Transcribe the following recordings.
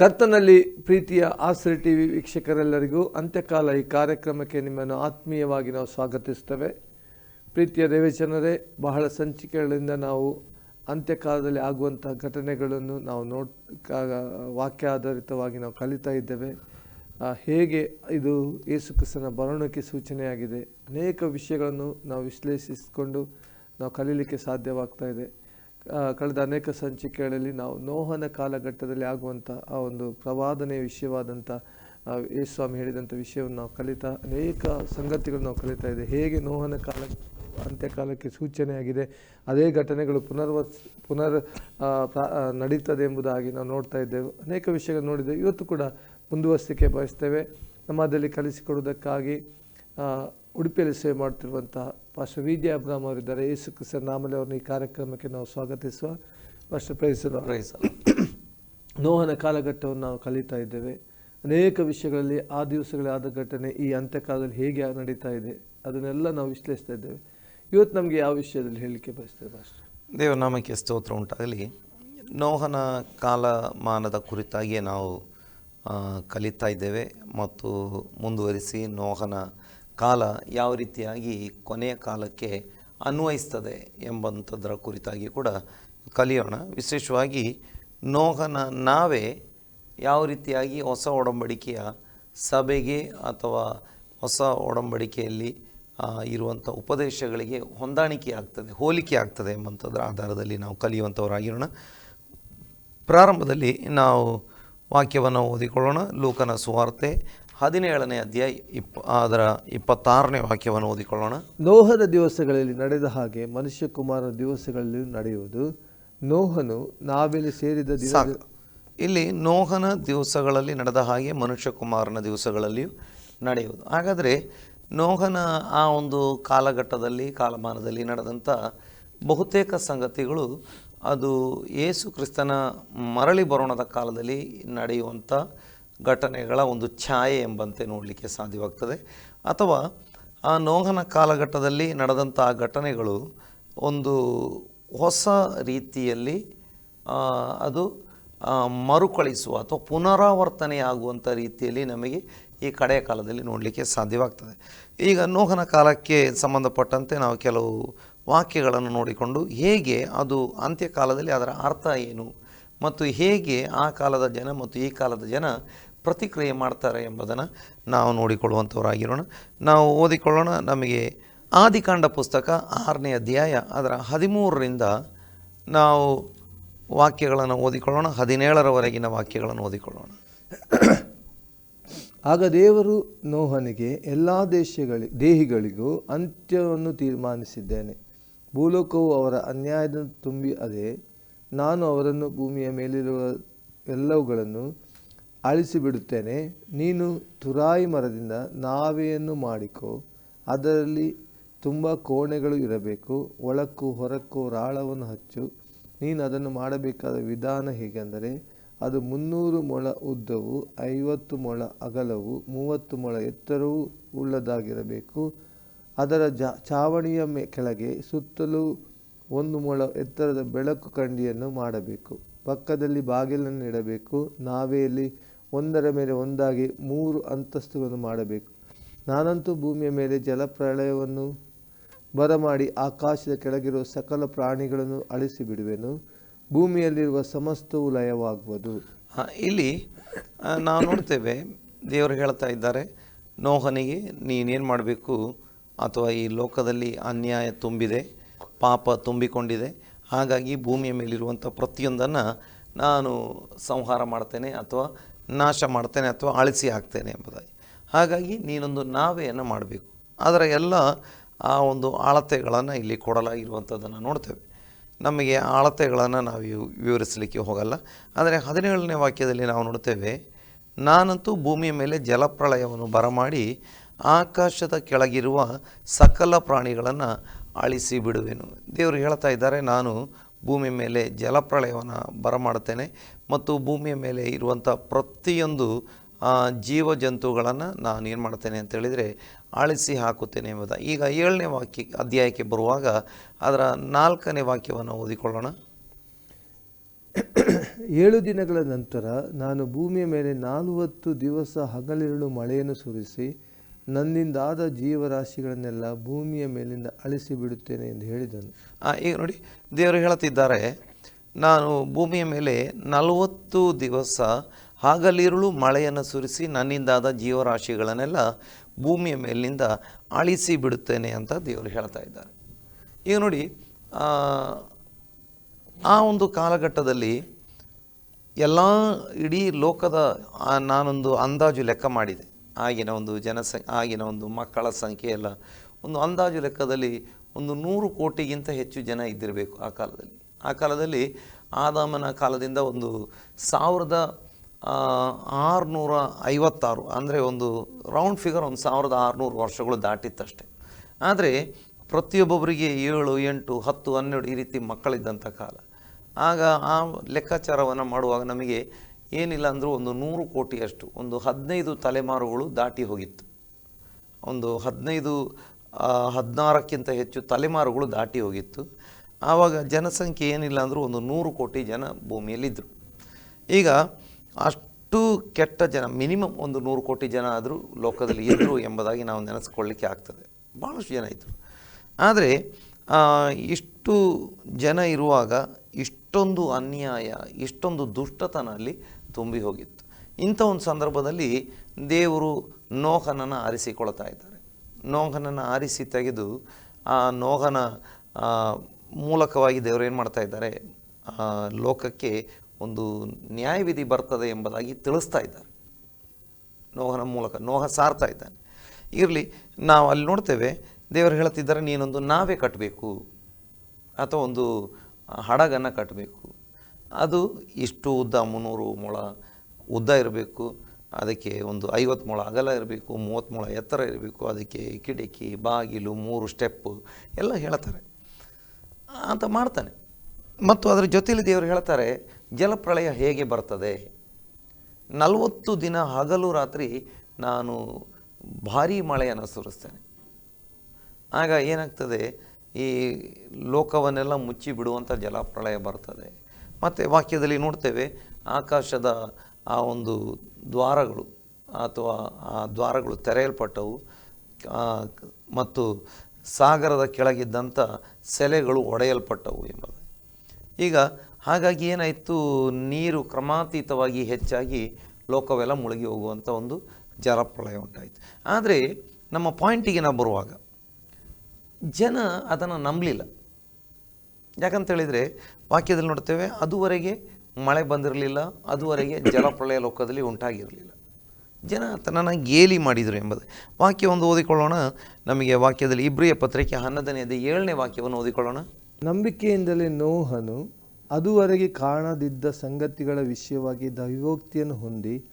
ಕರ್ತನಲ್ಲಿ ಪ್ರೀತಿಯ ಆಸರೆ ಟಿ ವಿ ವೀಕ್ಷಕರೆಲ್ಲರಿಗೂ ಅಂತ್ಯಕಾಲ ಈ ಕಾರ್ಯಕ್ರಮಕ್ಕೆ ನಿಮ್ಮನ್ನು ಆತ್ಮೀಯವಾಗಿ ನಾವು ಸ್ವಾಗತಿಸ್ತೇವೆ. ಪ್ರೀತಿಯ ದೇವಚನರೇ ಬಹಳ ಸಂಚಿಕೆಗಳಿಂದ ನಾವು ಅಂತ್ಯಕಾಲದಲ್ಲಿ ಆಗುವಂಥ ಘಟನೆಗಳನ್ನು ನಾವು ನೋಡ್ ವಾಕ್ಯ ಆಧಾರಿತವಾಗಿ ನಾವು ಕಲಿತಾ ಇದ್ದೇವೆ. ಹೇಗೆ ಇದು ಯೇಸುಕ್ರಿಸ್ತನ ಬರೋಣಕ್ಕೆ ಸೂಚನೆಯಾಗಿದೆ. ಅನೇಕ ವಿಷಯಗಳನ್ನು ನಾವು ವಿಶ್ಲೇಷಿಸಿಕೊಂಡು ನಾವು ಕಲೀಲಿಕ್ಕೆ ಸಾಧ್ಯವಾಗ್ತಾ ಇದೆ. ಕಳೆದ ಅನೇಕ ಸಂಚಿಕೆಗಳಲ್ಲಿ ನಾವು ನೋಹನ ಕಾಲಘಟ್ಟದಲ್ಲಿ ಆಗುವಂಥ ಆ ಒಂದು ಪ್ರವಾದನೆಯ ವಿಷಯವಾದಂಥ ಯೇಸ್ವಾಮಿ ಯೇಸು ಸ್ವಾಮಿ ಹೇಳಿದಂಥ ವಿಷಯವನ್ನು ನಾವು ಕಲಿತಾ, ಅನೇಕ ಸಂಗತಿಗಳು ನಾವು ಕಲಿತಾ ಇದೆ ಹೇಗೆ ನೋಹನ ಕಾಲ, ಅಂತ್ಯಕಾಲಕ್ಕೆ ಸೂಚನೆಯಾಗಿದೆ, ಅದೇ ಘಟನೆಗಳು ಪುನರ್ವಸ್, ಪುನರ್ ನಡೀತದೆ ಎಂಬುದಾಗಿ ನಾವು ನೋಡ್ತಾ ಇದ್ದೇವೆ. ಅನೇಕ ವಿಷಯಗಳು ನೋಡಿದ್ದೇವೆ. ಇವತ್ತು ಕೂಡ ಮುಂದುವರಿಸಲಿಕ್ಕೆ ಬಯಸ್ತೇವೆ. ನಮ್ಮದಲ್ಲಿ ಕಲಿಸಿಕೊಡುವುದಕ್ಕಾಗಿ ಉಡುಪಿಯಲ್ಲಿ ಸೇವೆ ಮಾಡ್ತಿರುವಂತಹ ಪಾಸ್ಟರ್ ವಿ ಜೆ ಅಬ್ರಾಮ್ ಅವರಿದ್ದಾರೆ. ಯೇಸು ಕ್ರಿಸ್ತನ ನಾಮಲೆ ಅವ್ರನ್ನ ಈ ಕಾರ್ಯಕ್ರಮಕ್ಕೆ ನಾವು ಸ್ವಾಗತಿಸುವ ಪಾಸ್ಟರ್ ಪ್ರೈಸಲು ಪ್ರೈಸ್ ನೋಹನ ಕಾಲಘಟ್ಟವನ್ನು ನಾವು ಕಲಿತಾ ಇದ್ದೇವೆ. ಅನೇಕ ವಿಷಯಗಳಲ್ಲಿ ಆ ದಿವಸಗಳ ಆದ ಘಟನೆ ಈ ಅಂತ್ಯಕಾಲದಲ್ಲಿ ಹೇಗೆ ನಡೀತಾ ಇದೆ ಅದನ್ನೆಲ್ಲ ನಾವು ವಿಶ್ಲೇಷಿಸ್ತಾ ಇದ್ದೇವೆ. ಇವತ್ತು ನಮಗೆ ಯಾವ ವಿಷಯದಲ್ಲಿ ಹೇಳಲಿಕ್ಕೆ ಬಯಸ್ತೇವೆ ಪಾಸ್ಟರ್? ದೇವನಾಮಕ್ಕೆ ಸ್ತೋತ್ರ ಉಂಟಾಗಲಿ. ನೋಹನ ಕಾಲಮಾನದ ಕುರಿತಾಗಿಯೇ ನಾವು ಕಲಿತಾ ಇದ್ದೇವೆ ಮತ್ತು ಮುಂದುವರಿಸಿ ನೋಹನ ಕಾಲ ಯಾವ ರೀತಿಯಾಗಿ ಕೊನೆಯ ಕಾಲಕ್ಕೆ ಅನ್ವಯಿಸ್ತದೆ ಎಂಬಂಥದ್ರ ಕುರಿತಾಗಿ ಕೂಡ ಕಲಿಯೋಣ. ವಿಶೇಷವಾಗಿ ನೋಹನ ನಾವೇ ಯಾವ ರೀತಿಯಾಗಿ ಹೊಸ ಒಡಂಬಡಿಕೆಯ ಸಭೆಗೆ ಅಥವಾ ಹೊಸ ಒಡಂಬಡಿಕೆಯಲ್ಲಿ ಇರುವಂಥ ಉಪದೇಶಗಳಿಗೆ ಹೊಂದಾಣಿಕೆ ಆಗ್ತದೆ ಹೋಲಿಕೆ ಆಗ್ತದೆ ಎಂಬಂಥದ್ರ ಆಧಾರದಲ್ಲಿ ನಾವು ಕಲಿಯುವಂಥವರಾಗಿರೋಣ. ಪ್ರಾರಂಭದಲ್ಲಿ ನಾವು ವಾಕ್ಯವನ್ನು ಓದಿಕೊಳ್ಳೋಣ. ಲೋಕನ ಸುವಾರ್ತೆ ಹದಿನೇಳನೇ ಅಧ್ಯಾಯ ಇಪ್ಪ ಅದರ ಇಪ್ಪತ್ತಾರನೇ ವಾಕ್ಯವನ್ನು ಓದಿಕೊಳ್ಳೋಣ. ನೋಹದ ದಿವಸಗಳಲ್ಲಿ ನಡೆದ ಹಾಗೆ ಮನುಷ್ಯಕುಮಾರನ ದಿವಸಗಳಲ್ಲಿಯೂ ದಿವಸಗಳಲ್ಲಿ ನಡೆಯುವುದು. ನೋಹನು ನಾವೆಲ್ಲಿ ಸೇರಿದ ದಿವಸ ಇಲ್ಲಿ ನೋಹನ ದಿವಸಗಳಲ್ಲಿ ನಡೆದ ಹಾಗೆ ಮನುಷ್ಯಕುಮಾರನ ದಿವಸಗಳಲ್ಲಿಯೂ ನಡೆಯುವುದು. ಹಾಗಾದರೆ ನೋಹನ ಆ ಒಂದು ಕಾಲಘಟ್ಟದಲ್ಲಿ ಕಾಲಮಾನದಲ್ಲಿ ನಡೆದಂಥ ಬಹುತೇಕ ಸಂಗತಿಗಳು ಅದು ಯೇಸು ಕ್ರಿಸ್ತನ ಮರಳಿ ಬರೋಣದ ಕಾಲದಲ್ಲಿ ನಡೆಯುವಂಥ ಘಟನೆಗಳ ಒಂದು ಛಾಯೆ ಎಂಬಂತೆ ನೋಡಲಿಕ್ಕೆ ಸಾಧ್ಯವಾಗ್ತದೆ. ಅಥವಾ ಆ ನೋಹನ ಕಾಲಘಟ್ಟದಲ್ಲಿ ನಡೆದಂಥ ಘಟನೆಗಳು ಒಂದು ಹೊಸ ರೀತಿಯಲ್ಲಿ ಅದು ಮರುಕಳಿಸುವ ಅಥವಾ ಪುನರಾವರ್ತನೆಯಾಗುವಂಥ ರೀತಿಯಲ್ಲಿ ನಮಗೆ ಈ ಕಡೆಯ ಕಾಲದಲ್ಲಿ ನೋಡಲಿಕ್ಕೆ ಸಾಧ್ಯವಾಗ್ತದೆ. ಈಗ ನೋಹನ ಕಾಲಕ್ಕೆ ಸಂಬಂಧಪಟ್ಟಂತೆ ನಾವು ಕೆಲವು ವಾಕ್ಯಗಳನ್ನು ನೋಡಿಕೊಂಡು ಹೇಗೆ ಅದು ಅಂತ್ಯಕಾಲದಲ್ಲಿ ಅದರ ಅರ್ಥ ಏನು, ಮತ್ತು ಹೇಗೆ ಆ ಕಾಲದ ಜನ ಮತ್ತು ಈ ಕಾಲದ ಜನ ಪ್ರತಿಕ್ರಿಯೆ ಮಾಡ್ತಾರೆ ಎಂಬುದನ್ನು ನಾವು ನೋಡಿಕೊಳ್ಳುವಂಥವರಾಗಿರೋಣ. ನಾವು ಓದಿಕೊಳ್ಳೋಣ ನಮಗೆ ಆದಿಕಾಂಡ ಪುಸ್ತಕ ಆರನೇ ಅಧ್ಯಾಯ ಅದರ ಹದಿಮೂರರಿಂದ ನಾವು ವಾಕ್ಯಗಳನ್ನು ಓದಿಕೊಳ್ಳೋಣ, ಹದಿನೇಳರವರೆಗಿನ ವಾಕ್ಯಗಳನ್ನು ಓದಿಕೊಳ್ಳೋಣ. ಆಗ ದೇವರು ನೋಹನಿಗೆ ಎಲ್ಲ ದೇಶಗಳಿ, ದೇಹಿಗಳಿಗೂ ಅಂತ್ಯವನ್ನು ತೀರ್ಮಾನಿಸಿದ್ದೇನೆ. ಭೂಲೋಕವು ಅವರ ಅನ್ಯಾಯದ ತುಂಬಿ ಅದೇ, ನಾನು ಅವರನ್ನು ಭೂಮಿಯ ಮೇಲಿರುವ ಎಲ್ಲವುಗಳನ್ನು ಅಳಿಸಿಬಿಡುತ್ತೇನೆ. ನೀನು ತುರಾಯಿ ಮರದಿಂದ ನಾವೆಯನ್ನು ಮಾಡಿಕೊ. ಅದರಲ್ಲಿ ತುಂಬ ಕೋಣೆಗಳು ಇರಬೇಕು. ಒಳಕ್ಕೂ ಹೊರಕ್ಕೂ ರಾಳವನ್ನು ಹಚ್ಚು. ನೀನು ಅದನ್ನು ಮಾಡಬೇಕಾದ ವಿಧಾನ ಹೇಗೆಂದರೆ, ಅದು ಮುನ್ನೂರು ಮೊಳ ಉದ್ದವು, ಐವತ್ತು ಮೊಳ ಅಗಲವು, ಮೂವತ್ತು ಮೊಳ ಎತ್ತರವೂ ಉಳ್ಳದಾಗಿರಬೇಕು. ಅದರ ಚಾವಣಿಯ ಮೇ, ಕೆಳಗೆ ಸುತ್ತಲೂ ಒಂದು ಮೊಳ ಎತ್ತರದ ಬೆಳಕು ಕಂಡಿಯನ್ನು ಮಾಡಬೇಕು. ಪಕ್ಕದಲ್ಲಿ ಬಾಗಿಲನ್ನು ಇಡಬೇಕು. ನಾವೆಯಲ್ಲಿ ಒಂದರ ಮೇಲೆ ಒಂದಾಗಿ ಮೂರು ಅಂತಸ್ತುಗಳನ್ನು ಮಾಡಬೇಕು. ನಾನಂತೂ ಭೂಮಿಯ ಮೇಲೆ ಜಲಪ್ರಳಯವನ್ನು ಬರಮಾಡಿ ಆಕಾಶದ ಕೆಳಗಿರುವ ಸಕಲ ಪ್ರಾಣಿಗಳನ್ನು ಅಳಿಸಿ ಬಿಡುವೆನು ಭೂಮಿಯಲ್ಲಿರುವ ಸಮಸ್ತವು ಲಯವಾಗುವುದು. ಇಲ್ಲಿ ನಾವು ನೋಡ್ತೇವೆ, ದೇವರು ಹೇಳ್ತಾ ಇದ್ದಾರೆ, ನೋಹನಿಗೆ ನೀನೇನು ಮಾಡಬೇಕು? ಅಥವಾ ಈ ಲೋಕದಲ್ಲಿ ಅನ್ಯಾಯ ತುಂಬಿದೆ, ಪಾಪ ತುಂಬಿಕೊಂಡಿದೆ, ಹಾಗಾಗಿ ಭೂಮಿಯ ಮೇಲಿರುವಂಥ ಪ್ರತಿಯೊಂದನ್ನು ನಾನು ಸಂಹಾರ ಮಾಡ್ತೇನೆ, ಅಥವಾ ನಾಶ ಮಾಡ್ತೇನೆ ಅಥವಾ ಅಳಿಸಿ ಹಾಕ್ತೇನೆ ಎಂಬುದಾಗಿ. ಹಾಗಾಗಿ ನೀನೊಂದು ನಾವೆಯನ್ನು ಮಾಡಬೇಕು. ಅದರ ಎಲ್ಲ ಆ ಒಂದು ಅಳತೆಗಳನ್ನು ಇಲ್ಲಿ ಕೊಡಲಾಗಿರುವಂಥದ್ದನ್ನು ನೋಡ್ತೇವೆ. ನಮಗೆ ಆ ಅಳತೆಗಳನ್ನು ನಾವು ವಿವರಿಸಲಿಕ್ಕೆ ಹೋಗಲ್ಲ. ಆದರೆ ಹದಿನೇಳನೇ ವಾಕ್ಯದಲ್ಲಿ ನಾವು ನೋಡ್ತೇವೆ, ನಾನಂತೂ ಭೂಮಿಯ ಮೇಲೆ ಜಲಪ್ರಳಯವನ್ನು ಬರಮಾಡಿ ಆಕಾಶದ ಕೆಳಗಿರುವ ಸಕಲ ಪ್ರಾಣಿಗಳನ್ನು ಅಳಿಸಿ ಬಿಡುವೆನು. ದೇವರು ಹೇಳ್ತಾ ಇದ್ದಾರೆ, ನಾನು ಭೂಮಿಯ ಮೇಲೆ ಜಲಪ್ರಳಯವನ್ನು ಬರಮಾಡುತ್ತೇನೆ ಮತ್ತು ಭೂಮಿಯ ಮೇಲೆ ಇರುವಂಥ ಪ್ರತಿಯೊಂದು ಜೀವ ಜಂತುಗಳನ್ನು ನಾನು ಏನು ಮಾಡ್ತೇನೆ ಅಂತ ಹೇಳಿದರೆ ಅಳಿಸಿ ಹಾಕುತ್ತೇನೆ ಎಂಬುದ. ಈಗ ಏಳನೇ ವಾಕ್ಯ ಅಧ್ಯಾಯಕ್ಕೆ ಬರುವಾಗ ಅದರ ನಾಲ್ಕನೇ ವಾಕ್ಯವನ್ನು ಓದಿಕೊಳ್ಳೋಣ. ಏಳು ದಿನಗಳ ನಂತರ ನಾನು ಭೂಮಿಯ ಮೇಲೆ ನಾಲ್ವತ್ತು ದಿವಸ ಹಗಲಿರುಳು ಮಳೆಯನ್ನು ಸುರಿಸಿ ನನ್ನಿಂದಾದ ಜೀವರಾಶಿಗಳನ್ನೆಲ್ಲ ಭೂಮಿಯ ಮೇಲಿಂದ ಅಳಿಸಿ ಬಿಡುತ್ತೇನೆ ಎಂದು ಹೇಳಿದನು. ಈಗ ನೋಡಿ ದೇವರು ಹೇಳುತ್ತಿದ್ದಾರೆ ನಾನು ಭೂಮಿಯ ಮೇಲೆ ನಲವತ್ತು ದಿವಸ ಹಾಗಲಿರುಳು ಮಳೆಯನ್ನು ಸುರಿಸಿ ನನ್ನಿಂದಾದ ಜೀವರಾಶಿಗಳನ್ನೆಲ್ಲ ಭೂಮಿಯ ಮೇಲಿನಿಂದ ಅಳಿಸಿ ಬಿಡುತ್ತೇನೆ ಅಂತ ದೇವರು ಹೇಳ್ತಾ ಇದ್ದಾರೆ. ಈಗ ನೋಡಿ ಆ, ಒಂದು ಕಾಲಘಟ್ಟದಲ್ಲಿ ಎಲ್ಲ ಇಡೀ ಲೋಕದ ನಾನೊಂದು ಅಂದಾಜು ಲೆಕ್ಕ ಮಾಡಿದೆ. ಆಗಿನ ಒಂದು ಜನಸಂಖ್ಯೆ, ಆಗಿನ ಒಂದು ಮಕ್ಕಳ ಸಂಖ್ಯೆ ಎಲ್ಲ ಒಂದು ಅಂದಾಜು ಲೆಕ್ಕದಲ್ಲಿ ಒಂದು ನೂರು ಕೋಟಿಗಿಂತ ಹೆಚ್ಚು ಜನ ಇದ್ದಿರಬೇಕು ಆ ಕಾಲದಲ್ಲಿ. ಆ ಕಾಲದಲ್ಲಿ ಆದಾಮನ ಕಾಲದಿಂದ ಒಂದು ಸಾವಿರದ ಆರುನೂರ ಐವತ್ತಾರು, ಅಂದರೆ ಒಂದು ರೌಂಡ್ ಫಿಗರ್ ಒಂದು ಸಾವಿರದ ಆರುನೂರು ವರ್ಷಗಳು ದಾಟಿತ್ತಷ್ಟೆ. ಆದರೆ ಪ್ರತಿಯೊಬ್ಬೊಬ್ಬರಿಗೆ ಏಳು, ಎಂಟು, ಹತ್ತು, ಹನ್ನೆರಡು ಈ ರೀತಿ ಮಕ್ಕಳಿದ್ದಂಥ ಕಾಲ. ಆಗ ಆ ಲೆಕ್ಕಾಚಾರವನ್ನು ಮಾಡುವಾಗ ನಮಗೆ ಏನಿಲ್ಲ ಅಂದರೂ ಒಂದು ನೂರು ಕೋಟಿಯಷ್ಟು, ಒಂದು ಹದಿನೈದು ತಲೆಮಾರುಗಳು ದಾಟಿ ಹೋಗಿತ್ತು. ಒಂದು ಹದಿನೈದು ಹದಿನಾರಕ್ಕಿಂತ ಹೆಚ್ಚು ತಲೆಮಾರುಗಳು ದಾಟಿ ಹೋಗಿತ್ತು. ಆವಾಗ ಜನಸಂಖ್ಯೆ ಏನಿಲ್ಲ ಅಂದರೂ ಒಂದು ನೂರು ಕೋಟಿ ಜನ ಭೂಮಿಯಲ್ಲಿದ್ದರು ಈಗ ಅಷ್ಟು ಕೆಟ್ಟ ಜನ, ಮಿನಿಮಮ್ ಒಂದು ನೂರು ಕೋಟಿ ಜನ ಆದರೂ ಲೋಕದಲ್ಲಿ ಇದ್ದರು ಎಂಬುದಾಗಿ ನಾವು ನೆನೆಸ್ಕೊಳ್ಳಿಕ್ಕೆ ಆಗ್ತದೆ. ಭಾಳಷ್ಟು ಜನ ಇದ್ದರು ಆದರೆ ಇಷ್ಟು ಜನ ಇರುವಾಗ ಇಷ್ಟೊಂದು ಅನ್ಯಾಯ, ಇಷ್ಟೊಂದು ದುಷ್ಟತನ ಅಲ್ಲಿ ತುಂಬಿ ಹೋಗಿತ್ತು. ಇಂಥ ಒಂದು ಸಂದರ್ಭದಲ್ಲಿ ದೇವರು ನೋಹನನ್ನು ಆರಿಸಿಕೊಳ್ತಾ ಇದ್ದಾರೆ. ನೋಹನನ್ನು ಆರಿಸಿ ತೆಗೆದು ಆ ನೋಹನ ಮೂಲಕವಾಗಿ ದೇವರು ಏನು ಮಾಡ್ತಾ ಇದ್ದಾರೆ? ಲೋಕಕ್ಕೆ ಒಂದು ನ್ಯಾಯವಿಧಿ ಬರ್ತದೆ ಎಂಬುದಾಗಿ ತಿಳಿಸ್ತಾ ಇದ್ದಾರೆ. ನೋಹನ ಮೂಲಕ, ನೋಹ ಸಾರ್ತಾ ಇದ್ದಾನೆ. ಇರಲಿ, ನಾವು ಅಲ್ಲಿ ನೋಡ್ತೇವೆ, ದೇವರು ಹೇಳ್ತಿದ್ದಾರೆ, ನೀನೊಂದು ನಾವೇ ಕಟ್ಟಬೇಕು ಅಥವಾ ಒಂದು ಹಡಗನ್ನು ಕಟ್ಟಬೇಕು ಅದು ಇಷ್ಟು ಉದ್ದ ಮುನ್ನೂರು ಮೊಳ ಉದ್ದ ಇರಬೇಕು, ಅದಕ್ಕೆ ಒಂದು ಐವತ್ತು ಮೊಳ ಅಗಲ ಇರಬೇಕು, ಮೂವತ್ತು ಮೊಳ ಎತ್ತರ ಇರಬೇಕು, ಅದಕ್ಕೆ ಕಿಟಕಿ, ಬಾಗಿಲು, ಮೂರು ಸ್ಟೆಪ್ಪು ಎಲ್ಲ ಹೇಳ್ತಾರೆ. ಅಂತ ಮಾಡ್ತಾನೆ. ಮತ್ತು ಅದರ ಜೊತೆಯಲ್ಲಿ ದೇವರು ಹೇಳ್ತಾರೆ, ಜಲಪ್ರಳಯ ಹೇಗೆ ಬರ್ತದೆ? ನಲವತ್ತು ದಿನ ಹಗಲು ರಾತ್ರಿ ನಾನು ಭಾರೀ ಮಳೆಯನ್ನು ಸುರಿಸ್ತೇನೆ. ಆಗ ಏನಾಗ್ತದೆ? ಈ ಲೋಕವನ್ನೆಲ್ಲ ಮುಚ್ಚಿ ಬಿಡುವಂಥ ಜಲಪ್ರಳಯ ಬರ್ತದೆ. ಮತ್ತು ವಾಕ್ಯದಲ್ಲಿ ನೋಡ್ತೇವೆ ಆಕಾಶದ ಆ ಒಂದು ದ್ವಾರಗಳು ಅಥವಾ ಆ ದ್ವಾರಗಳು ತೆರೆಯಲ್ಪಟ್ಟವು ಮತ್ತು ಸಾಗರದ ಕೆಳಗಿದ್ದಂಥ ಸೆಲೆಗಳು ಒಡೆಯಲ್ಪಟ್ಟವು ಎಂಬುದು. ಈಗ ಹಾಗಾಗಿ ಏನಾಯಿತು, ನೀರು ಕ್ರಮಾತೀತವಾಗಿ ಹೆಚ್ಚಾಗಿ ಲೋಕವೆಲ್ಲ ಮುಳುಗಿ ಹೋಗುವಂಥ ಒಂದು ಜಲಪ್ರಳಯ ಉಂಟಾಯಿತು. ಆದರೆ ನಮ್ಮ ಪಾಯಿಂಟಿಗೆ ನಾವು ಬರುವಾಗ ಜನ ಅದನ್ನು ನಂಬಲಿಲ್ಲ. ಯಾಕಂತೇಳಿದರೆ ವಾಕ್ಯದಲ್ಲಿ ನೋಡ್ತೇವೆ, ಅದುವರೆಗೆ ಮಳೆ ಬಂದಿರಲಿಲ್ಲ, ಅದುವರೆಗೆ ಜಲಪ್ರಳಯ ಲೋಕದಲ್ಲಿ ಉಂಟಾಗಿರಲಿಲ್ಲ. ಜನ ತನ್ನನ್ನು ಗೇಲಿ ಮಾಡಿದರು ಎಂಬುದು. ವಾಕ್ಯ ಒಂದು ಓದಿಕೊಳ್ಳೋಣ. ನಮಗೆ ವಾಕ್ಯದಲ್ಲಿ ಇಬ್ರಿಯ ಪತ್ರಿಕೆ ಹನ್ನೊಂದನೆಯದು ಏಳನೇ ವಾಕ್ಯವನ್ನು ಓದಿಕೊಳ್ಳೋಣ. ನಂಬಿಕೆಯಿಂದಲೇ ನೋಹನು, ಅದುವರೆಗೆ ಕಾಣದಿದ್ದ ಸಂಗತಿಗಳ ವಿಷಯವಾಗಿ ದೈವೋಕ್ತಿಯನ್ನು ಹೊಂದಿ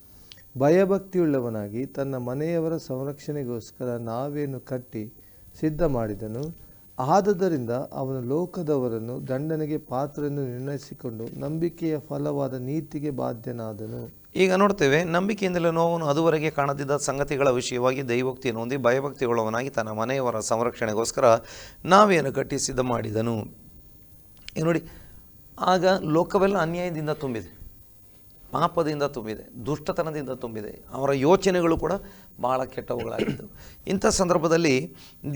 ಭಯಭಕ್ತಿಯುಳ್ಳವನಾಗಿ ತನ್ನ ಮನೆಯವರ ಸಂರಕ್ಷಣೆಗೋಸ್ಕರ ನಾವೇನು ಕಟ್ಟಿ ಸಿದ್ಧ ಮಾಡಿದನು ಆದದರಿಂದ ಅವನು ಲೋಕದವರನ್ನು ದಂಡನೆಗೆ ಪಾತ್ರಎಂದು ನಿರ್ಣಯಿಸಿಕೊಂಡು ನಂಬಿಕೆಯ ಫಲವಾದ ನೀತಿಗೆ ಬಾಧ್ಯನಾದನು. ಈಗ ನೋಡ್ತೇವೆ, ನಂಬಿಕೆಯಿಂದಲೇ ನೋವನ್ನು ಅದುವರೆಗೆ ಕಾಣದಿದ್ದ ಸಂಗತಿಗಳ ವಿಷಯವಾಗಿ ದೈವೋಕ್ತಿಯನ್ನು ಹೊಂದಿ ಭಯಭಕ್ತಿಯುಳ್ಳವನಾಗಿ ತನ್ನ ಮನೆಯವರ ಸಂರಕ್ಷಣೆಗೋಸ್ಕರ ನಾವೇನು ಕಟ್ಟಿ ಸಿದ್ಧ ಮಾಡಿದನು. ಈಗ ನೋಡಿ, ಆಗ ಲೋಕವೆಲ್ಲ ಅನ್ಯಾಯದಿಂದ ತುಂಬಿದೆ. ಪಾಪದಿಂದ ತುಂಬಿದೆ, ದುಷ್ಟತನದಿಂದ ತುಂಬಿದೆ. ಅವರ ಯೋಚನೆಗಳು ಕೂಡ ಭಾಳ ಕೆಟ್ಟವುಗಳಾಗಿದ್ದವು. ಇಂಥ ಸಂದರ್ಭದಲ್ಲಿ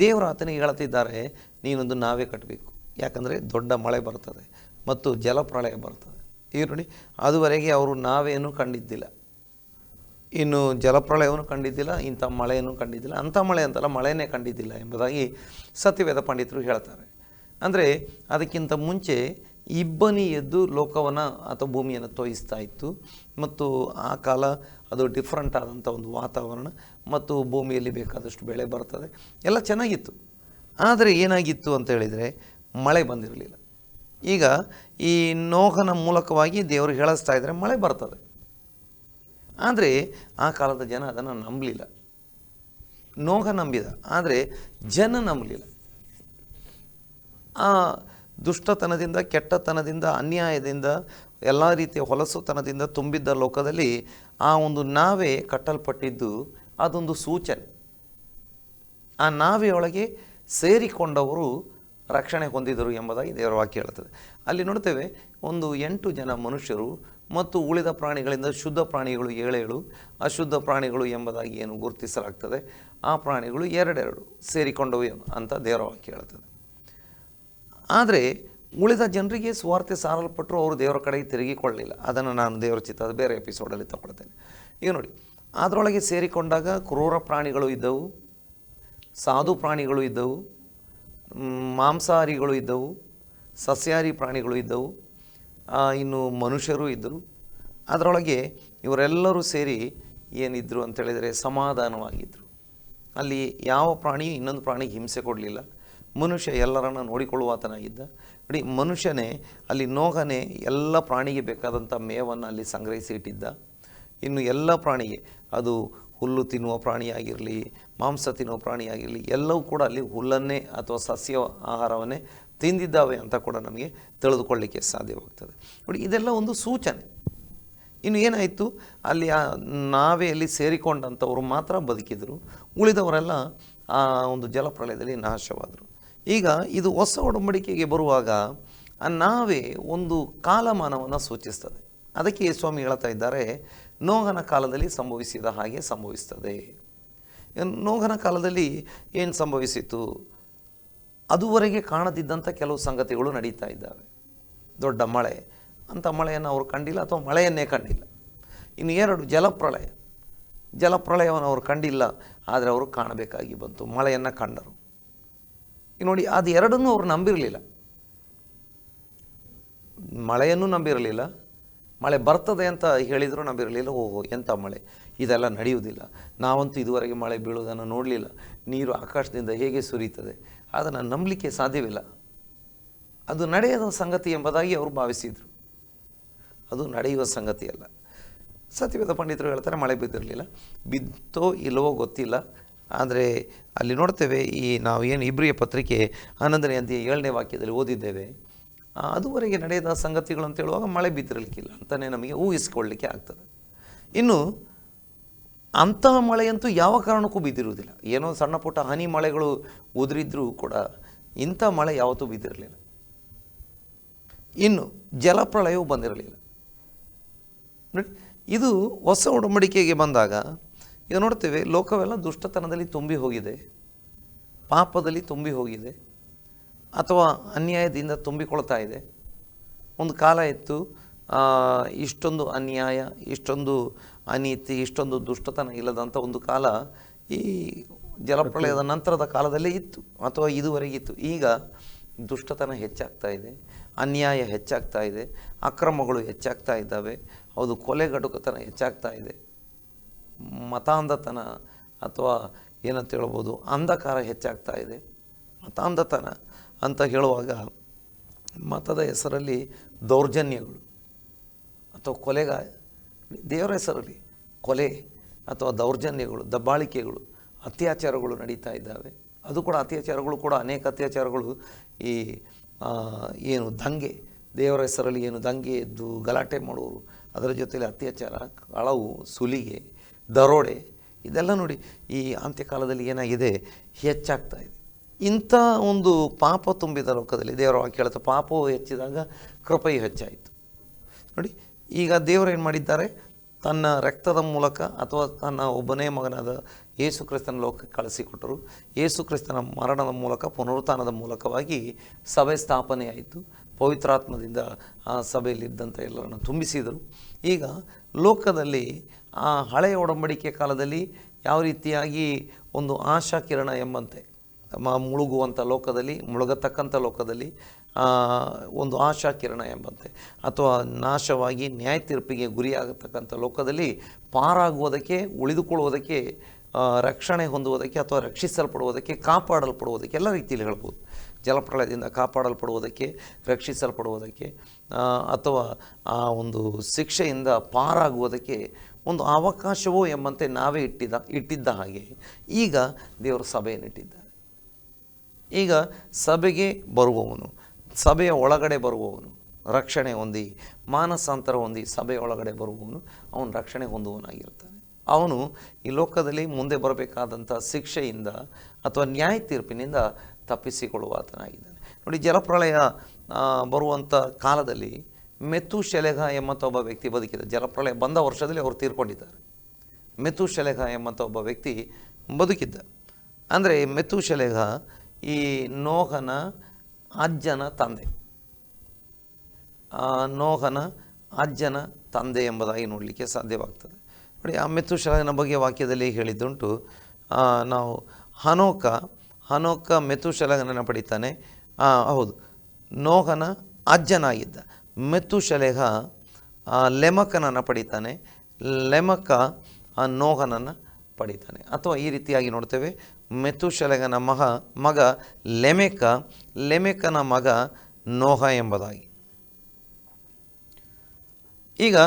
ದೇವರು ಆತನಿಗೆ ಹೇಳ್ತಿದ್ದಾರೆ ನೀನೊಂದು ನಾವೇ ಕಟ್ಟಬೇಕು. ಯಾಕಂದರೆ ದೊಡ್ಡ ಮಳೆ ಬರ್ತದೆ ಮತ್ತು ಜಲಪ್ರಳಯ ಬರ್ತದೆ ಈಗ ನೋಡಿ, ಅದುವರೆಗೆ ಅವರು ನಾವೇನು ಕಂಡಿದ್ದಿಲ್ಲ. ಇನ್ನು ಜಲಪ್ರಳಯವನ್ನು ಕಂಡಿದ್ದಿಲ್ಲ, ಇಂಥ ಮಳೆಯನ್ನು ಕಂಡಿದ್ದಿಲ್ಲ. ಅಂಥ ಮಳೆ ಅಂತಲ್ಲ ಮಳೆಯೇ ಕಂಡಿದ್ದಿಲ್ಲ ಎಂಬುದಾಗಿ ಸತ್ಯವೇದ ಪಂಡಿತರು ಹೇಳ್ತಾರೆ ಅಂದರೆ ಅದಕ್ಕಿಂತ ಮುಂಚೆ ಇಬ್ಬನಿ ಎದ್ದು ಲೋಕವನ್ನು ಅಥವಾ ಭೂಮಿಯನ್ನು ತೋಯಿಸ್ತಾ ಇತ್ತು. ಮತ್ತು ಆ ಕಾಲ ಅದು ಡಿಫ್ರೆಂಟ್ ಆದಂಥ ಒಂದು ವಾತಾವರಣ ಮತ್ತು ಭೂಮಿಯಲ್ಲಿ ಬೇಕಾದಷ್ಟು ಬೆಳೆ ಬರ್ತದೆ. ಎಲ್ಲ ಚೆನ್ನಾಗಿತ್ತು. ಆದರೆ ಏನಾಗಿತ್ತು ಅಂತ ಹೇಳಿದರೆ ಮಳೆ ಬಂದಿರಲಿಲ್ಲ. ಈಗ ಈ ನೋಹನ ಮೂಲಕವಾಗಿ ದೇವರು ಹೇಳಿಸ್ತಾ ಇದ್ದರೆ ಮಳೆ ಬರ್ತದೆ. ಆದರೆ ಆ ಕಾಲದ ಜನ ಅದನ್ನು ನಂಬಲಿಲ್ಲ. ನೋಹ ನಂಬಿದ. ಆದರೆ ಜನ ನಂಬಲಿಲ್ಲ. ಆ ದುಷ್ಟತನದಿಂದ, ಕೆಟ್ಟತನದಿಂದ, ಅನ್ಯಾಯದಿಂದ, ಎಲ್ಲ ರೀತಿಯ ಹೊಲಸುತನದಿಂದ ತುಂಬಿದ್ದ ಲೋಕದಲ್ಲಿ ಆ ಒಂದು ನಾವೇ ಕಟ್ಟಲ್ಪಟ್ಟಿದ್ದು ಅದೊಂದು ಸೂಚನೆ. ಆ ನಾವೆಯೊಳಗೆ ಸೇರಿಕೊಂಡವರು ರಕ್ಷಣೆ ಹೊಂದಿದರು ಎಂಬುದಾಗಿ ದೇವರ ವಾಕ್ಯ ಹೇಳ್ತದೆ ಅಲ್ಲಿ ನೋಡ್ತೇವೆ, ಒಂದು ಎಂಟು ಜನ ಮನುಷ್ಯರು ಮತ್ತು ಉಳಿದ ಪ್ರಾಣಿಗಳಿಂದ ಶುದ್ಧ ಪ್ರಾಣಿಗಳು ಏಳೇಳು, ಅಶುದ್ಧ ಪ್ರಾಣಿಗಳು ಎಂಬುದಾಗಿ ಏನು ಗುರುತಿಸಲಾಗ್ತದೆ, ಆ ಪ್ರಾಣಿಗಳು ಎರಡೆರಡು ಸೇರಿಕೊಂಡವು ಅಂತ ದೇವರ ವಾಕ್ಯ ಹೇಳ್ತದೆ ಆದರೆ ಉಳಿದ ಜನರಿಗೆ ಸ್ವಾರ್ಥ ಸಾರಲ್ಪಟ್ಟರು ಅವರು ದೇವರ ಕಡೆಗೆ ತಿರುಗಿಕೊಳ್ಳಲಿಲ್ಲ. ಅದನ್ನು ನಾನು ದೇವರ ಚಿತ್ರದ ಬೇರೆ ಎಪಿಸೋಡಲ್ಲಿ ತಗೊಳ್ತೇನೆ ಈಗ ನೋಡಿ, ಅದರೊಳಗೆ ಸೇರಿಕೊಂಡಾಗ ಕ್ರೂರ ಪ್ರಾಣಿಗಳು ಇದ್ದವು, ಸಾಧು ಪ್ರಾಣಿಗಳು ಇದ್ದವು ಮಾಂಸಾಹಾರಿಗಳು ಇದ್ದವು, ಸಸ್ಯಾಹಾರಿ ಪ್ರಾಣಿಗಳು ಇದ್ದವು ಇನ್ನು ಮನುಷ್ಯರು ಇದ್ದರು. ಅದರೊಳಗೆ ಇವರೆಲ್ಲರೂ ಸೇರಿ ಏನಿದ್ರು ಅಂತೇಳಿದರೆ ಸಮಾಧಾನವಾಗಿದ್ದರು ಅಲ್ಲಿ ಯಾವ ಪ್ರಾಣಿ ಇನ್ನೊಂದು ಪ್ರಾಣಿಗೆ ಹಿಂಸೆ ಕೊಡಲಿಲ್ಲ. ಮನುಷ್ಯ ಎಲ್ಲರನ್ನ ನೋಡಿಕೊಳ್ಳುವಾತನಾಗಿದ್ದ. ನೋಡಿ, ಮನುಷ್ಯನೇ ಅಲ್ಲಿ ನೋಗನೇ ಎಲ್ಲ ಪ್ರಾಣಿಗೆ ಬೇಕಾದಂಥ ಮೇವನ್ನು ಅಲ್ಲಿ ಸಂಗ್ರಹಿಸಿ ಇಟ್ಟಿದ್ದ. ಇನ್ನು ಎಲ್ಲ ಪ್ರಾಣಿಗೆ, ಅದು ಹುಲ್ಲು ತಿನ್ನುವ ಪ್ರಾಣಿಯಾಗಿರಲಿ, ಮಾಂಸ ತಿನ್ನುವ ಪ್ರಾಣಿಯಾಗಿರಲಿ, ಎಲ್ಲವೂ ಕೂಡ ಅಲ್ಲಿ ಹುಲ್ಲನ್ನೇ ಅಥವಾ ಸಸ್ಯ ಆಹಾರವನ್ನೇ ತಿಂದಿದ್ದಾವೆ ಅಂತ ಕೂಡ ನಮಗೆ ತಿಳಿದುಕೊಳ್ಳಿಕ್ಕೆ ಸಾಧ್ಯವಾಗ್ತದೆ. ನೋಡಿ, ಇದೆಲ್ಲ ಒಂದು ಸೂಚನೆ. ಇನ್ನು ಏನಾಯಿತು? ಅಲ್ಲಿ ಆ ನಾವೆಯಲ್ಲಿ ಸೇರಿಕೊಂಡಂಥವರು ಮಾತ್ರ ಬದುಕಿದರು. ಉಳಿದವರೆಲ್ಲ ಆ ಒಂದು ಜಲಪ್ರಳಯದಲ್ಲಿ ನಾಶವಾದರು. ಈಗ ಇದು ಹೊಸ ಒಡಂಬಡಿಕೆಗೆ ಬರುವಾಗ ನಾವೇ ಒಂದು ಕಾಲಮಾನವನ್ನು ಸೂಚಿಸ್ತದೆ. ಅದಕ್ಕೆ ಸ್ವಾಮಿ ಹೇಳ್ತಾ ಇದ್ದಾರೆ ನೋಗನ ಕಾಲದಲ್ಲಿ ಸಂಭವಿಸಿದ ಹಾಗೆ ಸಂಭವಿಸ್ತದೆ. ನೋಗನ ಕಾಲದಲ್ಲಿ ಏನು ಸಂಭವಿಸಿತು ಅದುವರೆಗೆ ಕಾಣದಿದ್ದಂಥ ಕೆಲವು ಸಂಗತಿಗಳು ನಡೀತಾ ಇದ್ದಾವೆ. ದೊಡ್ಡ ಮಳೆ, ಅಂಥ ಮಳೆಯನ್ನು ಅವರು ಕಂಡಿಲ್ಲ ಅಥವಾ ಮಳೆಯನ್ನೇ ಕಂಡಿಲ್ಲ. ಇನ್ನು ಎರಡು ಜಲಪ್ರಳಯ, ಜಲಪ್ರಳಯವನ್ನು ಅವರು ಕಂಡಿಲ್ಲ, ಆದರೆ ಅವರು ಕಾಣಬೇಕಾಗಿ ಬಂತು, ಮಳೆಯನ್ನು ಕಂಡರು. ನೋಡಿ ಅದು ಎರಡನ್ನೂ ಅವರು ನಂಬಿರಲಿಲ್ಲ. ಮಳೆಯನ್ನು ನಂಬಿರಲಿಲ್ಲ. ಮಳೆ ಬರ್ತದೆ ಅಂತ ಹೇಳಿದರೂ ನಂಬಿರಲಿಲ್ಲ. ಓಹೋ, ಎಂಥ ಮಳೆ. ಇದೆಲ್ಲ ನಡೆಯುವುದಿಲ್ಲ. ನಾವಂತೂ ಇದುವರೆಗೆ ಮಳೆ ಬೀಳುವುದನ್ನು ನೋಡಲಿಲ್ಲ. ನೀರು ಆಕಾಶದಿಂದ ಹೇಗೆ ಸುರಿಯುತ್ತದೆ? ಅದನ್ನು ನಂಬಲಿಕ್ಕೆ ಸಾಧ್ಯವಿಲ್ಲ. ಅದು ನಡೆಯದ ಸಂಗತಿ ಎಂಬುದಾಗಿ ಅವರು ಭಾವಿಸಿದರು. ಅದು ನಡೆಯುವ ಸಂಗತಿ ಅಲ್ಲ ಸತ್ಯವೇದ ಪಂಡಿತರು ಹೇಳ್ತಾರೆ, ಮಳೆ ಬಿದ್ದಿರಲಿಲ್ಲ. ಬಿತ್ತೋ ಇಲ್ಲವೋ ಗೊತ್ತಿಲ್ಲ. ಆದರೆ ಅಲ್ಲಿ ನೋಡ್ತೇವೆ ಈ ನಾವು ಏನು ಇಬ್ರಿಯ ಪತ್ರಿಕೆ ಹನ್ನೊಂದನೇ ಅಂತ ಏಳನೇ ವಾಕ್ಯದಲ್ಲಿ ಓದಿದ್ದೇವೆ ಅದುವರೆಗೆ ನಡೆಯದ ಸಂಗತಿಗಳು ಅಂತ ಹೇಳುವಾಗ ಮಳೆ ಬಿದ್ದಿರಲಿಕ್ಕಿಲ್ಲ ಅಂತಲೇ ನಮಗೆ ಊಹಿಸಿಕೊಳ್ಳಲಿಕ್ಕೆ ಆಗ್ತದೆ. ಇನ್ನು ಅಂತಹ ಮಳೆಯಂತೂ ಯಾವ ಕಾರಣಕ್ಕೂ ಬಿದ್ದಿರುವುದಿಲ್ಲ ಏನೋ ಸಣ್ಣ ಪುಟ್ಟ ಹನಿ ಮಳೆಗಳು ಉದುರಿದ್ರೂ ಕೂಡ ಇಂಥ ಮಳೆ ಯಾವತ್ತೂ ಬಿದ್ದಿರಲಿಲ್ಲ ಇನ್ನು ಜಲಪ್ರಳಯವೂ ಬಂದಿರಲಿಲ್ಲ. ನೋಡಿ, ಇದು ಹೊಸ ಒಡಂಬಡಿಕೆಗೆ ಬಂದಾಗ ಈಗ ನೋಡ್ತೇವೆ, ಲೋಕವೆಲ್ಲ ದುಷ್ಟತನದಲ್ಲಿ ತುಂಬಿ ಹೋಗಿದೆ, ಪಾಪದಲ್ಲಿ ತುಂಬಿ ಹೋಗಿದೆ, ಅಥವಾ ಅನ್ಯಾಯದಿಂದ ತುಂಬಿಕೊಳ್ತಾ ಇದೆ. ಒಂದು ಕಾಲ ಇತ್ತು ಇಷ್ಟೊಂದು ಅನ್ಯಾಯ, ಇಷ್ಟೊಂದು ಅನೀತಿ, ಇಷ್ಟೊಂದು ದುಷ್ಟತನ ಇಲ್ಲದಂಥ ಒಂದು ಕಾಲ ಈ ಜಲಪ್ರಳಯದ ನಂತರದ ಕಾಲದಲ್ಲೇ ಇತ್ತು, ಅಥವಾ ಇದುವರೆಗಿತ್ತು ಈಗ ದುಷ್ಟತನ ಹೆಚ್ಚಾಗ್ತಾ ಇದೆ, ಅನ್ಯಾಯ ಹೆಚ್ಚಾಗ್ತಾ ಇದೆ, ಅಕ್ರಮಗಳು ಹೆಚ್ಚಾಗ್ತಾ ಇದ್ದಾವೆ, ಹೌದು, ಕೊಲೆಗಡುಕತನ ಹೆಚ್ಚಾಗ್ತಾ ಇದೆ. ಮತಾಂಧತನ ಅಥವಾ ಏನಂತ ಹೇಳ್ಬೋದು ಅಂಧಕಾರ ಹೆಚ್ಚಾಗ್ತಾ ಇದೆ. ಮತಾಂಧತನ ಅಂತ ಹೇಳುವಾಗ ಮತದ ಹೆಸರಲ್ಲಿ ದೌರ್ಜನ್ಯಗಳು ಅಥವಾ ಕೊಲೆಗ ದೇವರ ಹೆಸರಲ್ಲಿ ಕೊಲೆ ಅಥವಾ ದೌರ್ಜನ್ಯಗಳು, ದಬ್ಬಾಳಿಕೆಗಳು, ಅತ್ಯಾಚಾರಗಳು ನಡೀತಾ ಇದ್ದಾವೆ. ಅದು ಕೂಡ ಅತ್ಯಾಚಾರಗಳು ಕೂಡ ಅನೇಕ ಅತ್ಯಾಚಾರಗಳು ಈ ಏನು ದಂಗೆ, ದೇವರ ಹೆಸರಲ್ಲಿ ಏನು ದಂಗೆ ಎದ್ದು ಗಲಾಟೆ ಮಾಡೋರು ಅದರ ಜೊತೆಯಲ್ಲಿ ಅತ್ಯಾಚಾರ, ಕಳವು, ಸುಲಿಗೆ ದರೋಡೆ, ಇದೆಲ್ಲ ನೋಡಿ ಈ ಅಂತ್ಯಕಾಲದಲ್ಲಿ ಏನಾಗಿದೆ? ಹೆಚ್ಚಾಗ್ತಾ ಇದೆ. ಇಂಥ ಒಂದು ಪಾಪ ತುಂಬಿದ ಲೋಕದಲ್ಲಿ, ದೇವರ ವಾಕ್ಯ ಹೇಳುತ್ತೆ, ಪಾಪವು ಹೆಚ್ಚಿದಾಗ ಕೃಪೆಯು ಹೆಚ್ಚಾಯಿತು. ನೋಡಿ, ಈಗ ದೇವರು ಏನು ಮಾಡಿದ್ದಾರೆ? ತನ್ನ ರಕ್ತದ ಮೂಲಕ ಅಥವಾ ತನ್ನ ಒಬ್ಬನೇ ಮಗನಾದ ಯೇಸು ಕ್ರಿಸ್ತನ ಲೋಕಕ್ಕೆ ಕಳಿಸಿಕೊಟ್ಟರು. ಯೇಸು ಕ್ರಿಸ್ತನ ಮರಣದ ಮೂಲಕ, ಪುನರುತ್ಥಾನದ ಮೂಲಕವಾಗಿ ಸಭೆ ಸ್ಥಾಪನೆಯಾಯಿತು ಪವಿತ್ರಾತ್ಮದಿಂದ ಆ ಸಭೆಯಲ್ಲಿದ್ದಂಥ ಎಲ್ಲರನ್ನು ತುಂಬಿಸಿದರು. ಈಗ ಲೋಕದಲ್ಲಿ ಆ ಹಳೆಯ ಒಡಂಬಡಿಕೆ ಕಾಲದಲ್ಲಿ ಯಾವ ರೀತಿಯಾಗಿ ಒಂದು ಆಶಾ ಕಿರಣ ಎಂಬಂತೆ ಮುಳುಗುವಂಥ ಲೋಕದಲ್ಲಿ ಮುಳುಗತಕ್ಕಂಥ ಲೋಕದಲ್ಲಿ ಒಂದು ಆಶಾ ಕಿರಣ ಎಂಬಂತೆ, ಅಥವಾ ನಾಶವಾಗಿ ನ್ಯಾಯ ತೀರ್ಪಿಗೆ ಗುರಿಯಾಗತಕ್ಕಂಥ ಲೋಕದಲ್ಲಿ ಪಾರಾಗುವುದಕ್ಕೆ, ಉಳಿದುಕೊಳ್ಳುವುದಕ್ಕೆ ರಕ್ಷಣೆ ಹೊಂದುವುದಕ್ಕೆ ಅಥವಾ ರಕ್ಷಿಸಲ್ಪಡುವುದಕ್ಕೆ, ಕಾಪಾಡಲ್ಪಡುವುದಕ್ಕೆ, ಎಲ್ಲ ರೀತಿಯಲ್ಲಿ ಹೇಳ್ಬೋದು. ಜಲಪ್ರಳಯದಿಂದ ಕಾಪಾಡಲ್ಪಡುವುದಕ್ಕೆ, ರಕ್ಷಿಸಲ್ಪಡುವುದಕ್ಕೆ ಅಥವಾ ಆ ಒಂದು ಶಿಕ್ಷೆಯಿಂದ ಪಾರಾಗುವುದಕ್ಕೆ ಒಂದು ಅವಕಾಶವೋ ಎಂಬಂತೆ ನಾವೇ ಇಟ್ಟಿದ್ದ ಇಟ್ಟಿದ್ದ ಹಾಗೆ. ಈಗ ದೇವರು ಸಭೆಯನ್ನಿಟ್ಟಿದ್ದಾರೆ ಈಗ ಸಭೆಗೆ ಬರುವವನು, ಸಭೆಯ ಒಳಗಡೆ ಬರುವವನು, ರಕ್ಷಣೆ ಹೊಂದಿ, ಮಾನಸಾಂತರ ಹೊಂದಿ ಸಭೆಯ ಒಳಗಡೆ ಬರುವವನು, ಅವನು ರಕ್ಷಣೆ ಹೊಂದುವನಾಗಿರ್ತಾನೆ ಅವನು ಈ ಲೋಕದಲ್ಲಿ ಮುಂದೆ ಬರಬೇಕಾದಂಥ ಶಿಕ್ಷೆಯಿಂದ ಅಥವಾ ನ್ಯಾಯ ತೀರ್ಪಿನಿಂದ ತಪ್ಪಿಸಿಕೊಳ್ಳುವ ಆತನಾಗಿದ್ದಾನೆ. ನೋಡಿ, ಜಲಪ್ರಳಯ ಬರುವಂಥ ಕಾಲದಲ್ಲಿ ಮೆತುಶೆಲೆಗ ಎಂಬಂಥ ಒಬ್ಬ ವ್ಯಕ್ತಿ ಬದುಕಿದ. ಜಲಪ್ರಳಯ ಬಂದ ವರ್ಷದಲ್ಲಿ ಅವರು ತೀರ್ಕೊಂಡಿದ್ದಾರೆ. ಮೆತುಶೆಲೆಗ ಎಂಬಂಥ ಒಬ್ಬ ವ್ಯಕ್ತಿ ಬದುಕಿದ್ದ. ಅಂದರೆ ಮೆತುಶೆಲೆಗ ಈ ನೋಹನ ಅಜ್ಜನ ತಂದೆ. ನೋಹನ ಅಜ್ಜನ ತಂದೆ ಎಂಬುದಾಗಿ ನೋಡಲಿಕ್ಕೆ ಸಾಧ್ಯವಾಗ್ತದೆ. ನೋಡಿ ಆ ಮೆತುಶಲನ ಬಗ್ಗೆ ವಾಕ್ಯದಲ್ಲಿ ಹೇಳಿದ್ದುಂಟು. ನಾವು ಹನೋಕ ಹನೋಕ ಮೆತುಶಲಗನನ್ನು ಪಡಿತಾನೆ. ಆ, ಹೌದು. ನೋಹನ ಅಜ್ಜನಾಗಿದ್ದ. ಮೆತುಶಲೆಹ ಲೆಮಕನನ್ನು ಪಡಿತಾನೆ. ಲೆಮಕ ನೋಹನನ್ನು ಪಡಿತಾನೆ. ಅಥವಾ ಈ ರೀತಿಯಾಗಿ ನೋಡ್ತೇವೆ. ಮೆತುಶಲೆಗನ ಮಹ, ಮಗ ಲೆಮೆಕ. ಲೆಮೆಕನ ಮಗ ನೋಹ ಎಂಬುದಾಗಿ. ಈಗ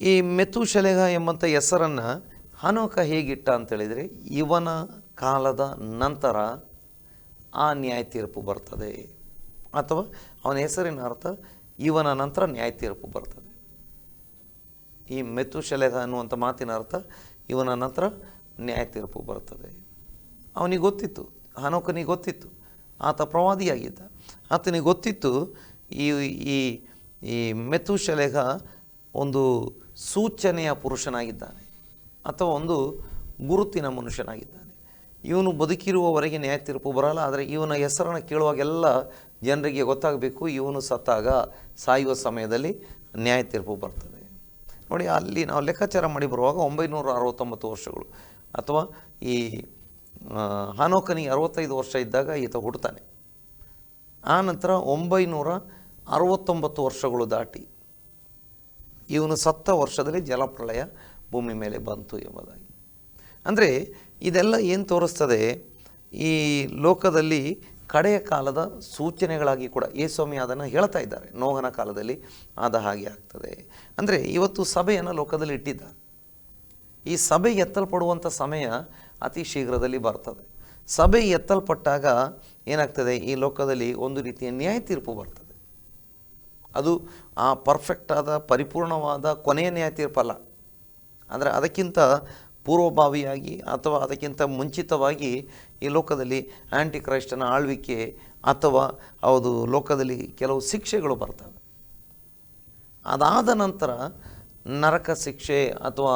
ಈ ಮೆತುಶಲೆಗ ಎಂಬಂಥ ಹೆಸರನ್ನು ಹನೋಕ ಹೇಗಿಟ್ಟ ಅಂತೇಳಿದರೆ, ಇವನ ಕಾಲದ ನಂತರ ಆ ನ್ಯಾಯ ತೀರ್ಪು ಬರ್ತದೆ. ಅಥವಾ ಅವನ ಹೆಸರಿನ ಅರ್ಥ ಇವನ ನಂತರ ನ್ಯಾಯ ತೀರ್ಪು ಬರ್ತದೆ. ಈ ಮೆತುಶಲೆಗ ಅನ್ನುವಂಥ ಮಾತಿನ ಅರ್ಥ ಇವನ ನಂತರ ನ್ಯಾಯ ತೀರ್ಪು ಬರ್ತದೆ. ಅವನಿಗೆ ಗೊತ್ತಿತ್ತು, ಹನೋಕನಿಗೆ ಗೊತ್ತಿತ್ತು, ಆತ ಪ್ರವಾದಿಯಾಗಿದ್ದ. ಆತನಿಗೆ ಗೊತ್ತಿತ್ತು ಈ ಈ ಈ ಮೆತುಶಲೆಗ ಒಂದು ಸೂಚನೆಯ ಪುರುಷನಾಗಿದ್ದಾನೆ ಅಥವಾ ಒಂದು ಗುರುತಿನ ಮನುಷ್ಯನಾಗಿದ್ದಾನೆ. ಇವನು ಬದುಕಿರುವವರೆಗೆ ನ್ಯಾಯ ತೀರ್ಪು ಬರಲ್ಲ, ಆದರೆ ಇವನ ಹೆಸರನ್ನು ಕೇಳುವಾಗೆಲ್ಲ ಜನರಿಗೆ ಗೊತ್ತಾಗಬೇಕು ಇವನು ಸತ್ತಾಗ ಸಾಯುವ ಸಮಯದಲ್ಲಿ ನ್ಯಾಯ ತೀರ್ಪು ಬರ್ತದೆ. ನೋಡಿ, ಅಲ್ಲಿ ನಾವು ಲೆಕ್ಕಾಚಾರ ಮಾಡಿ ಬರುವಾಗ ಒಂಬೈನೂರ ಅರವತ್ತೊಂಬತ್ತು ವರ್ಷಗಳು. ಅಥವಾ ಈ ಹಾನೋಕನಿ ಅರವತ್ತೈದು ವರ್ಷ ಇದ್ದಾಗ ಈತ ಹುಡ್ತಾನೆ ಆ ನಂತರ ಒಂಬೈನೂರ ಅರವತ್ತೊಂಬತ್ತು ವರ್ಷಗಳು ದಾಟಿ ಇವನು ಸತ್ತ ವರ್ಷದಲ್ಲಿ ಜಲಪ್ರಳಯ ಭೂಮಿ ಮೇಲೆ ಬಂತು ಎಂಬುದಾಗಿ. ಅಂದರೆ, ಇದೆಲ್ಲ ಏನು ತೋರಿಸ್ತದೆ? ಈ ಲೋಕದಲ್ಲಿ ಕಡೆಯ ಕಾಲದ ಸೂಚನೆಗಳಾಗಿ ಕೂಡ ಯೇಸ್ವಾಮಿ ಅದನ್ನು ಹೇಳ್ತಾ ಇದ್ದಾರೆ. ನೋಹನ ಕಾಲದಲ್ಲಿ ಆದ ಹಾಗೆ ಆಗ್ತದೆ. ಅಂದರೆ ಇವತ್ತು ಸಭೆಯನ್ನು ಲೋಕದಲ್ಲಿ ಇಟ್ಟಿದ್ದಾರೆ ಈ ಸಭೆ ಎತ್ತಲ್ಪಡುವಂಥ ಸಮಯ ಅತಿ ಶೀಘ್ರದಲ್ಲಿ ಬರ್ತದೆ. ಸಭೆ ಎತ್ತಲ್ಪಟ್ಟಾಗ ಏನಾಗ್ತದೆ? ಈ ಲೋಕದಲ್ಲಿ ಒಂದು ರೀತಿಯ ನ್ಯಾಯ ತೀರ್ಪು ಬರ್ತದೆ. ಅದು ಆ ಪರ್ಫೆಕ್ಟ್ ಆದ, ಪರಿಪೂರ್ಣವಾದ ಕೊನೆಯ ನ್ಯಾಯ ತೀರ್ಪಲ್ಲ. ಅಂದರೆ ಅದಕ್ಕಿಂತ ಪೂರ್ವಭಾವಿಯಾಗಿ ಅಥವಾ ಅದಕ್ಕಿಂತ ಮುಂಚಿತವಾಗಿ ಈ ಲೋಕದಲ್ಲಿ ಆ್ಯಂಟಿ ಕ್ರೈಸ್ಟನ ಆಳ್ವಿಕೆ ಅಥವಾ ಅದು ಲೋಕದಲ್ಲಿ ಕೆಲವು ಶಿಕ್ಷೆಗಳು ಬರ್ತವೆ. ಅದಾದ ನಂತರ ನರಕ ಶಿಕ್ಷೆ ಅಥವಾ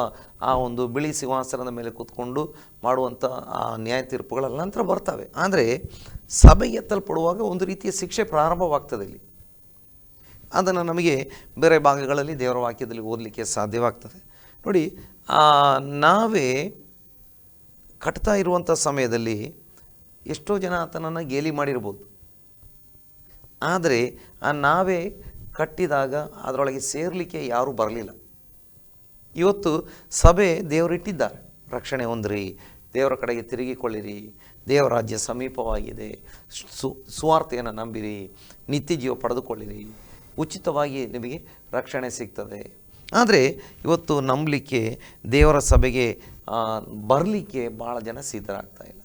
ಆ ಒಂದು ಬಿಳಿ ಸಿಂಹಾಸನದ ಮೇಲೆ ಕೂತ್ಕೊಂಡು ಮಾಡುವಂಥ ಆ ನ್ಯಾಯ ತೀರ್ಪುಗಳ ನಂತರ ಬರ್ತವೆ. ಆದರೆ ಸಭೆಗೆ ಎತ್ತಲ್ಪಡುವಾಗ ಒಂದು ರೀತಿಯ ಶಿಕ್ಷೆ ಪ್ರಾರಂಭವಾಗ್ತದೆ ಇಲ್ಲಿ. ಅದನ್ನು ನಮಗೆ ಬೇರೆ ಭಾಗಗಳಲ್ಲಿ ದೇವರ ವಾಕ್ಯದಲ್ಲಿ ಓದಲಿಕ್ಕೆ ಸಾಧ್ಯವಾಗ್ತದೆ. ನೋಡಿ ನಾವೇ ಕಟ್ತಾ ಇರುವಂಥ ಸಮಯದಲ್ಲಿ ಎಷ್ಟೋ ಜನ ಆತನನ್ನು ಗೇಲಿ ಮಾಡಿರ್ಬೋದು. ಆದರೆ ಆ ನಾವೇ ಕಟ್ಟಿದಾಗ ಅದರೊಳಗೆ ಸೇರಲಿಕ್ಕೆ ಯಾರೂ ಬರಲಿಲ್ಲ. ಇವತ್ತು ಸಭೆ ದೇವರಿಟ್ಟಿದ್ದಾರೆ. ರಕ್ಷಣೆ ಹೊಂದ್ರಿ, ದೇವರ ಕಡೆಗೆ ತಿರುಗಿಕೊಳ್ಳಿರಿ ದೇವರ ರಾಜ್ಯ ಸಮೀಪವಾಗಿದೆ, ಸು, ಸುವಾರ್ತೆಯನ್ನು ನಂಬಿರಿ, ನಿತ್ಯ ಜೀವ ಪಡೆದುಕೊಳ್ಳಿರಿ. ಉಚಿತವಾಗಿ ನಿಮಗೆ ರಕ್ಷಣೆ ಸಿಗ್ತದೆ. ಆದರೆ ಇವತ್ತು ನಂಬಲಿಕ್ಕೆ, ದೇವರ ಸಭೆಗೆ ಬರಲಿಕ್ಕೆ ಭಾಳ ಜನ ಸಿದ್ಧರಾಗ್ತಾ ಇಲ್ಲ.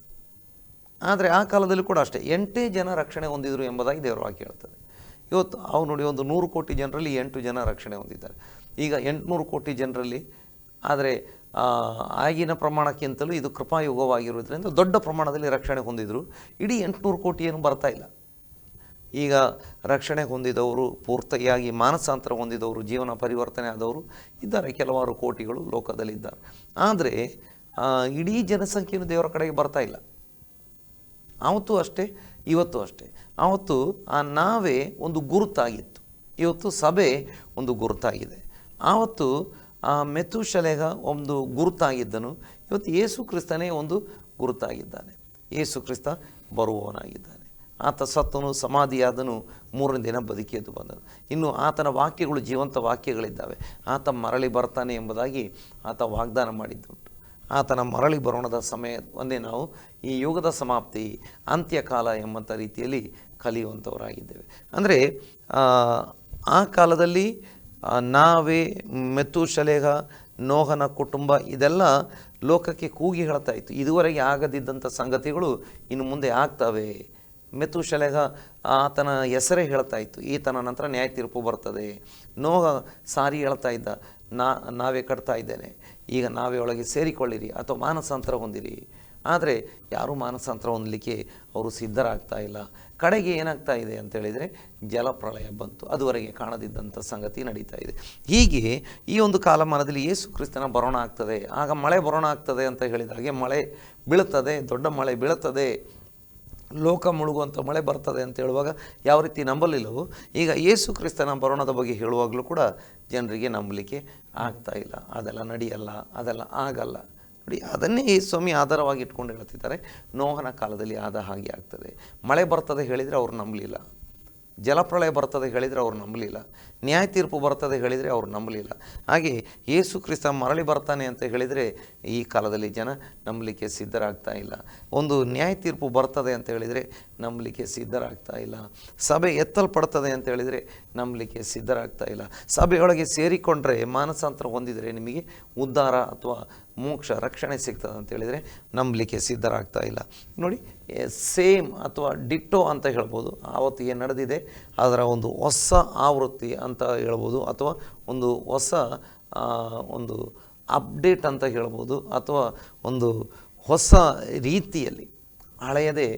ಆದರೆ ಆ ಕಾಲದಲ್ಲಿ ಕೂಡ ಅಷ್ಟೇ, ಎಂಟೇ ಜನ ರಕ್ಷಣೆ ಹೊಂದಿದರು ಎಂಬುದಾಗಿ ದೇವರ ವಾಕ್ಯ ಹೇಳ್ತದೆ. ಇವತ್ತು ಅವು ನೋಡಿ ಒಂದು ನೂರು ಕೋಟಿ ಜನರಲ್ಲಿ ಎಂಟು ಜನ ರಕ್ಷಣೆ ಹೊಂದಿದ್ದಾರೆ. ಈಗ ಎಂಟುನೂರು ಕೋಟಿ ಜನರಲ್ಲಿ, ಆದರೆ ಆಗಿನ ಪ್ರಮಾಣಕ್ಕಿಂತಲೂ ಇದು ಕೃಪಾಯುಗವಾಗಿರುವುದರಿಂದ ದೊಡ್ಡ ಪ್ರಮಾಣದಲ್ಲಿ ರಕ್ಷಣೆ ಹೊಂದಿದ್ರು. ಇಡೀ ಎಂಟುನೂರು ಕೋಟಿ ಏನು ಬರ್ತಾ ಇಲ್ಲ. ಈಗ ರಕ್ಷಣೆ ಹೊಂದಿದವರು, ಪೂರ್ತಿಯಾಗಿ ಮಾನಸಾಂತರ ಹೊಂದಿದವರು, ಜೀವನ ಪರಿವರ್ತನೆ ಆದವರು ಇದ್ದಾರೆ. ಕೆಲವಾರು ಕೋಟಿಗಳು ಲೋಕದಲ್ಲಿದ್ದಾರೆ. ಆದರೆ ಇಡೀ ಜನಸಂಖ್ಯೆಯೂ ದೇವರ ಕಡೆಗೆ ಬರ್ತಾ ಇಲ್ಲ. ಆವತ್ತು ಅಷ್ಟೇ, ಇವತ್ತು ಅಷ್ಟೇ. ಆವತ್ತು ಆ ನಾವೇ ಒಂದು ಗುರುತಾಗಿತ್ತು. ಇವತ್ತು ಸಭೆ ಒಂದು ಗುರುತಾಗಿದೆ. ಆವತ್ತು ಆ ಮೆತುಶಲೆಗ ಒಂದು ಗುರುತಾಗಿದ್ದನು. ಇವತ್ತು ಯೇಸು ಕ್ರಿಸ್ತನೇ ಒಂದು ಗುರುತಾಗಿದ್ದಾನೆ. ಯೇಸು ಕ್ರಿಸ್ತ ಬರುವವನಾಗಿದ್ದಾನೆ. ಆತ ಸತ್ತನು ಸಮಾಧಿಯಾದನು ಮೂರನೇ ದಿನ ಬದುಕಿ ಎದ್ದು ಬಂದನು. ಇನ್ನು ಆತನ ವಾಕ್ಯಗಳು ಜೀವಂತ ವಾಕ್ಯಗಳಿದ್ದಾವೆ. ಆತ ಮರಳಿ ಬರ್ತಾನೆ ಎಂಬುದಾಗಿ ಆತ ವಾಗ್ದಾನ ಮಾಡಿದ್ದುಂಟು. ಆತನ ಮರಳಿ ಬರೋಣದ ಸಮಯ ಒಂದೇ ನಾವು ಈ ಯುಗದ ಸಮಾಪ್ತಿ, ಅಂತ್ಯಕಾಲ ಎಂಬಂಥ ರೀತಿಯಲ್ಲಿ ಕಲಿಯುವಂಥವರಾಗಿದ್ದೇವೆ. ಅಂದರೆ, ಆ ಕಾಲದಲ್ಲಿ ನಾವೇ ಮೆತ್ತು ಶಲೇಹ ನೋಹನ ಕುಟುಂಬ ಇದೆಲ್ಲ ಲೋಕಕ್ಕೆ ಕೂಗಿ ಹೇಳ್ತಾ ಇತ್ತು. ಇದುವರೆಗೆ ಆಗದಿದ್ದಂಥ ಸಂಗತಿಗಳು ಇನ್ನು ಮುಂದೆ ಆಗ್ತವೆ. ಮೆತುಶಲೆಗ ಆತನ ಹೆಸರೇ ಹೇಳ್ತಾ ಇತ್ತು. ಈತನ ನಂತರ ನ್ಯಾಯ ತೀರ್ಪು ಬರ್ತದೆ. ನೋಹ ಸಾರಿ ಹೇಳ್ತಾ ಇದ್ದ. ನಾ, ನಾವೇ ಕಟ್ತಾ ಇದ್ದೇನೆ. ಈಗ ನಾವೇ ಒಳಗೆ ಸೇರಿಕೊಳ್ಳಿರಿ ಅಥವಾ ಮಾನಸಾಂತರ ಹೊಂದಿರಿ. ಆದರೆ ಯಾರೂ ಮಾನಸಾಂತರ ಹೊಂದಲಿಕ್ಕೆ ಅವರು ಸಿದ್ಧರಾಗ್ತಾ ಇಲ್ಲ. ಕಡೆಗೆ ಏನಾಗ್ತಾ ಇದೆ ಅಂತೇಳಿದರೆ ಜಲಪ್ರಳಯ ಬಂತು. ಅದುವರೆಗೆ ಕಾಣದಿದ್ದಂಥ ಸಂಗತಿ ನಡೀತಾ ಇದೆ. ಹೀಗೆ ಈ ಒಂದು ಕಾಲಮಾನದಲ್ಲಿ ಯೇಸು ಕ್ರಿಸ್ತನ ಬರೋಣ ಆಗ್ತದೆ. ಆಗ ಮಳೆ ಬರೋಣ ಆಗ್ತದೆ ಅಂತ ಹೇಳಿದಾಗೆ ಮಳೆ ಬೀಳುತ್ತದೆ. ದೊಡ್ಡ ಮಳೆ ಬೀಳುತ್ತದೆ. ಲೋಕ ಮುಳುಗುವಂಥ ಮಳೆ ಬರ್ತದೆ ಅಂತ ಹೇಳುವಾಗ ಯಾವ ರೀತಿ ನಂಬಲಿಲ್ಲವೋ? ಈಗ ಯೇಸು ಕ್ರಿಸ್ತನ ಬರೋಣದ ಬಗ್ಗೆ ಹೇಳುವಾಗಲೂ ಕೂಡ ಜನರಿಗೆ ನಂಬಲಿಕ್ಕೆ ಆಗ್ತಾ ಇಲ್ಲ. ಅದೆಲ್ಲ ನಡೆಯಲ್ಲ, ಅದೆಲ್ಲ ಆಗಲ್ಲ. ನೋಡಿ, ಅದನ್ನೇ ಈ ಸ್ವಾಮಿ ಆಧಾರವಾಗಿ ಇಟ್ಕೊಂಡು ಹೇಳ್ತಿದ್ದಾರೆ. ನೋಹನ ಕಾಲದಲ್ಲಿ ಆದ ಹಾಗೆ ಆಗ್ತದೆ. ಮಳೆ ಬರ್ತದೆ ಹೇಳಿದರೆ ಅವರು ನಂಬಲಿಲ್ಲ. ಜಲಪ್ರಳಯ ಬರ್ತದೆ ಹೇಳಿದರೆ ಅವ್ರು ನಂಬಲಿಲ್ಲ. ನ್ಯಾಯ ತೀರ್ಪು ಬರ್ತದೆ ಹೇಳಿದರೆ ಅವರು ನಂಬಲಿಲ್ಲ. ಹಾಗೆ ಯೇಸು ಕ್ರಿಸ್ತ ಮರಳಿ ಬರ್ತಾನೆ ಅಂತ ಹೇಳಿದರೆ ಈ ಕಾಲದಲ್ಲಿ ಜನ ನಂಬಲಿಕ್ಕೆ ಸಿದ್ಧರಾಗ್ತಾ ಇಲ್ಲ. ಒಂದು ನ್ಯಾಯ ತೀರ್ಪು ಬರ್ತದೆ ಅಂತ ಹೇಳಿದರೆ ನಂಬಲಿಕ್ಕೆ ಸಿದ್ಧರಾಗ್ತಾ ಇಲ್ಲ. ಸಭೆ ಎತ್ತಲ್ಪಡ್ತದೆ ಅಂತ ಹೇಳಿದರೆ ನಂಬಲಿಕ್ಕೆ ಸಿದ್ಧರಾಗ್ತಾ ಇಲ್ಲ. ಸಭೆಯೊಳಗೆ ಸೇರಿಕೊಂಡ್ರೆ ಮಾನಸಾಂತರ ಹೊಂದಿದರೆ ನಿಮಗೆ ಉದ್ಧಾರ ಅಥವಾ ಮೋಕ್ಷ, ರಕ್ಷಣೆ ಸಿಗ್ತದೆ ಅಂತ ಹೇಳಿದರೆ ನಂಬಲಿಕ್ಕೆ ಸಿದ್ಧರಾಗ್ತಾ ಇಲ್ಲ. ನೋಡಿ ಸೇಮ್ ಅಥವಾ ಡಿಟ್ಟೋ ಅಂತ ಹೇಳ್ಬೋದು. ಆವತ್ತು ಏನು ನಡೆದಿದೆ. ಅದರ ಒಂದು ಹೊಸ ಆವೃತ್ತಿ ಅಂತ ಹೇಳ್ಬೋದು ಅಥವಾ ಒಂದು ಹೊಸ ಒಂದು ಅಪ್ಡೇಟ್ ಅಂತ ಹೇಳ್ಬೋದು ಅಥವಾ ಒಂದು ಹೊಸ ರೀತಿಯಲ್ಲಿ, ಹಳೆಯದೇ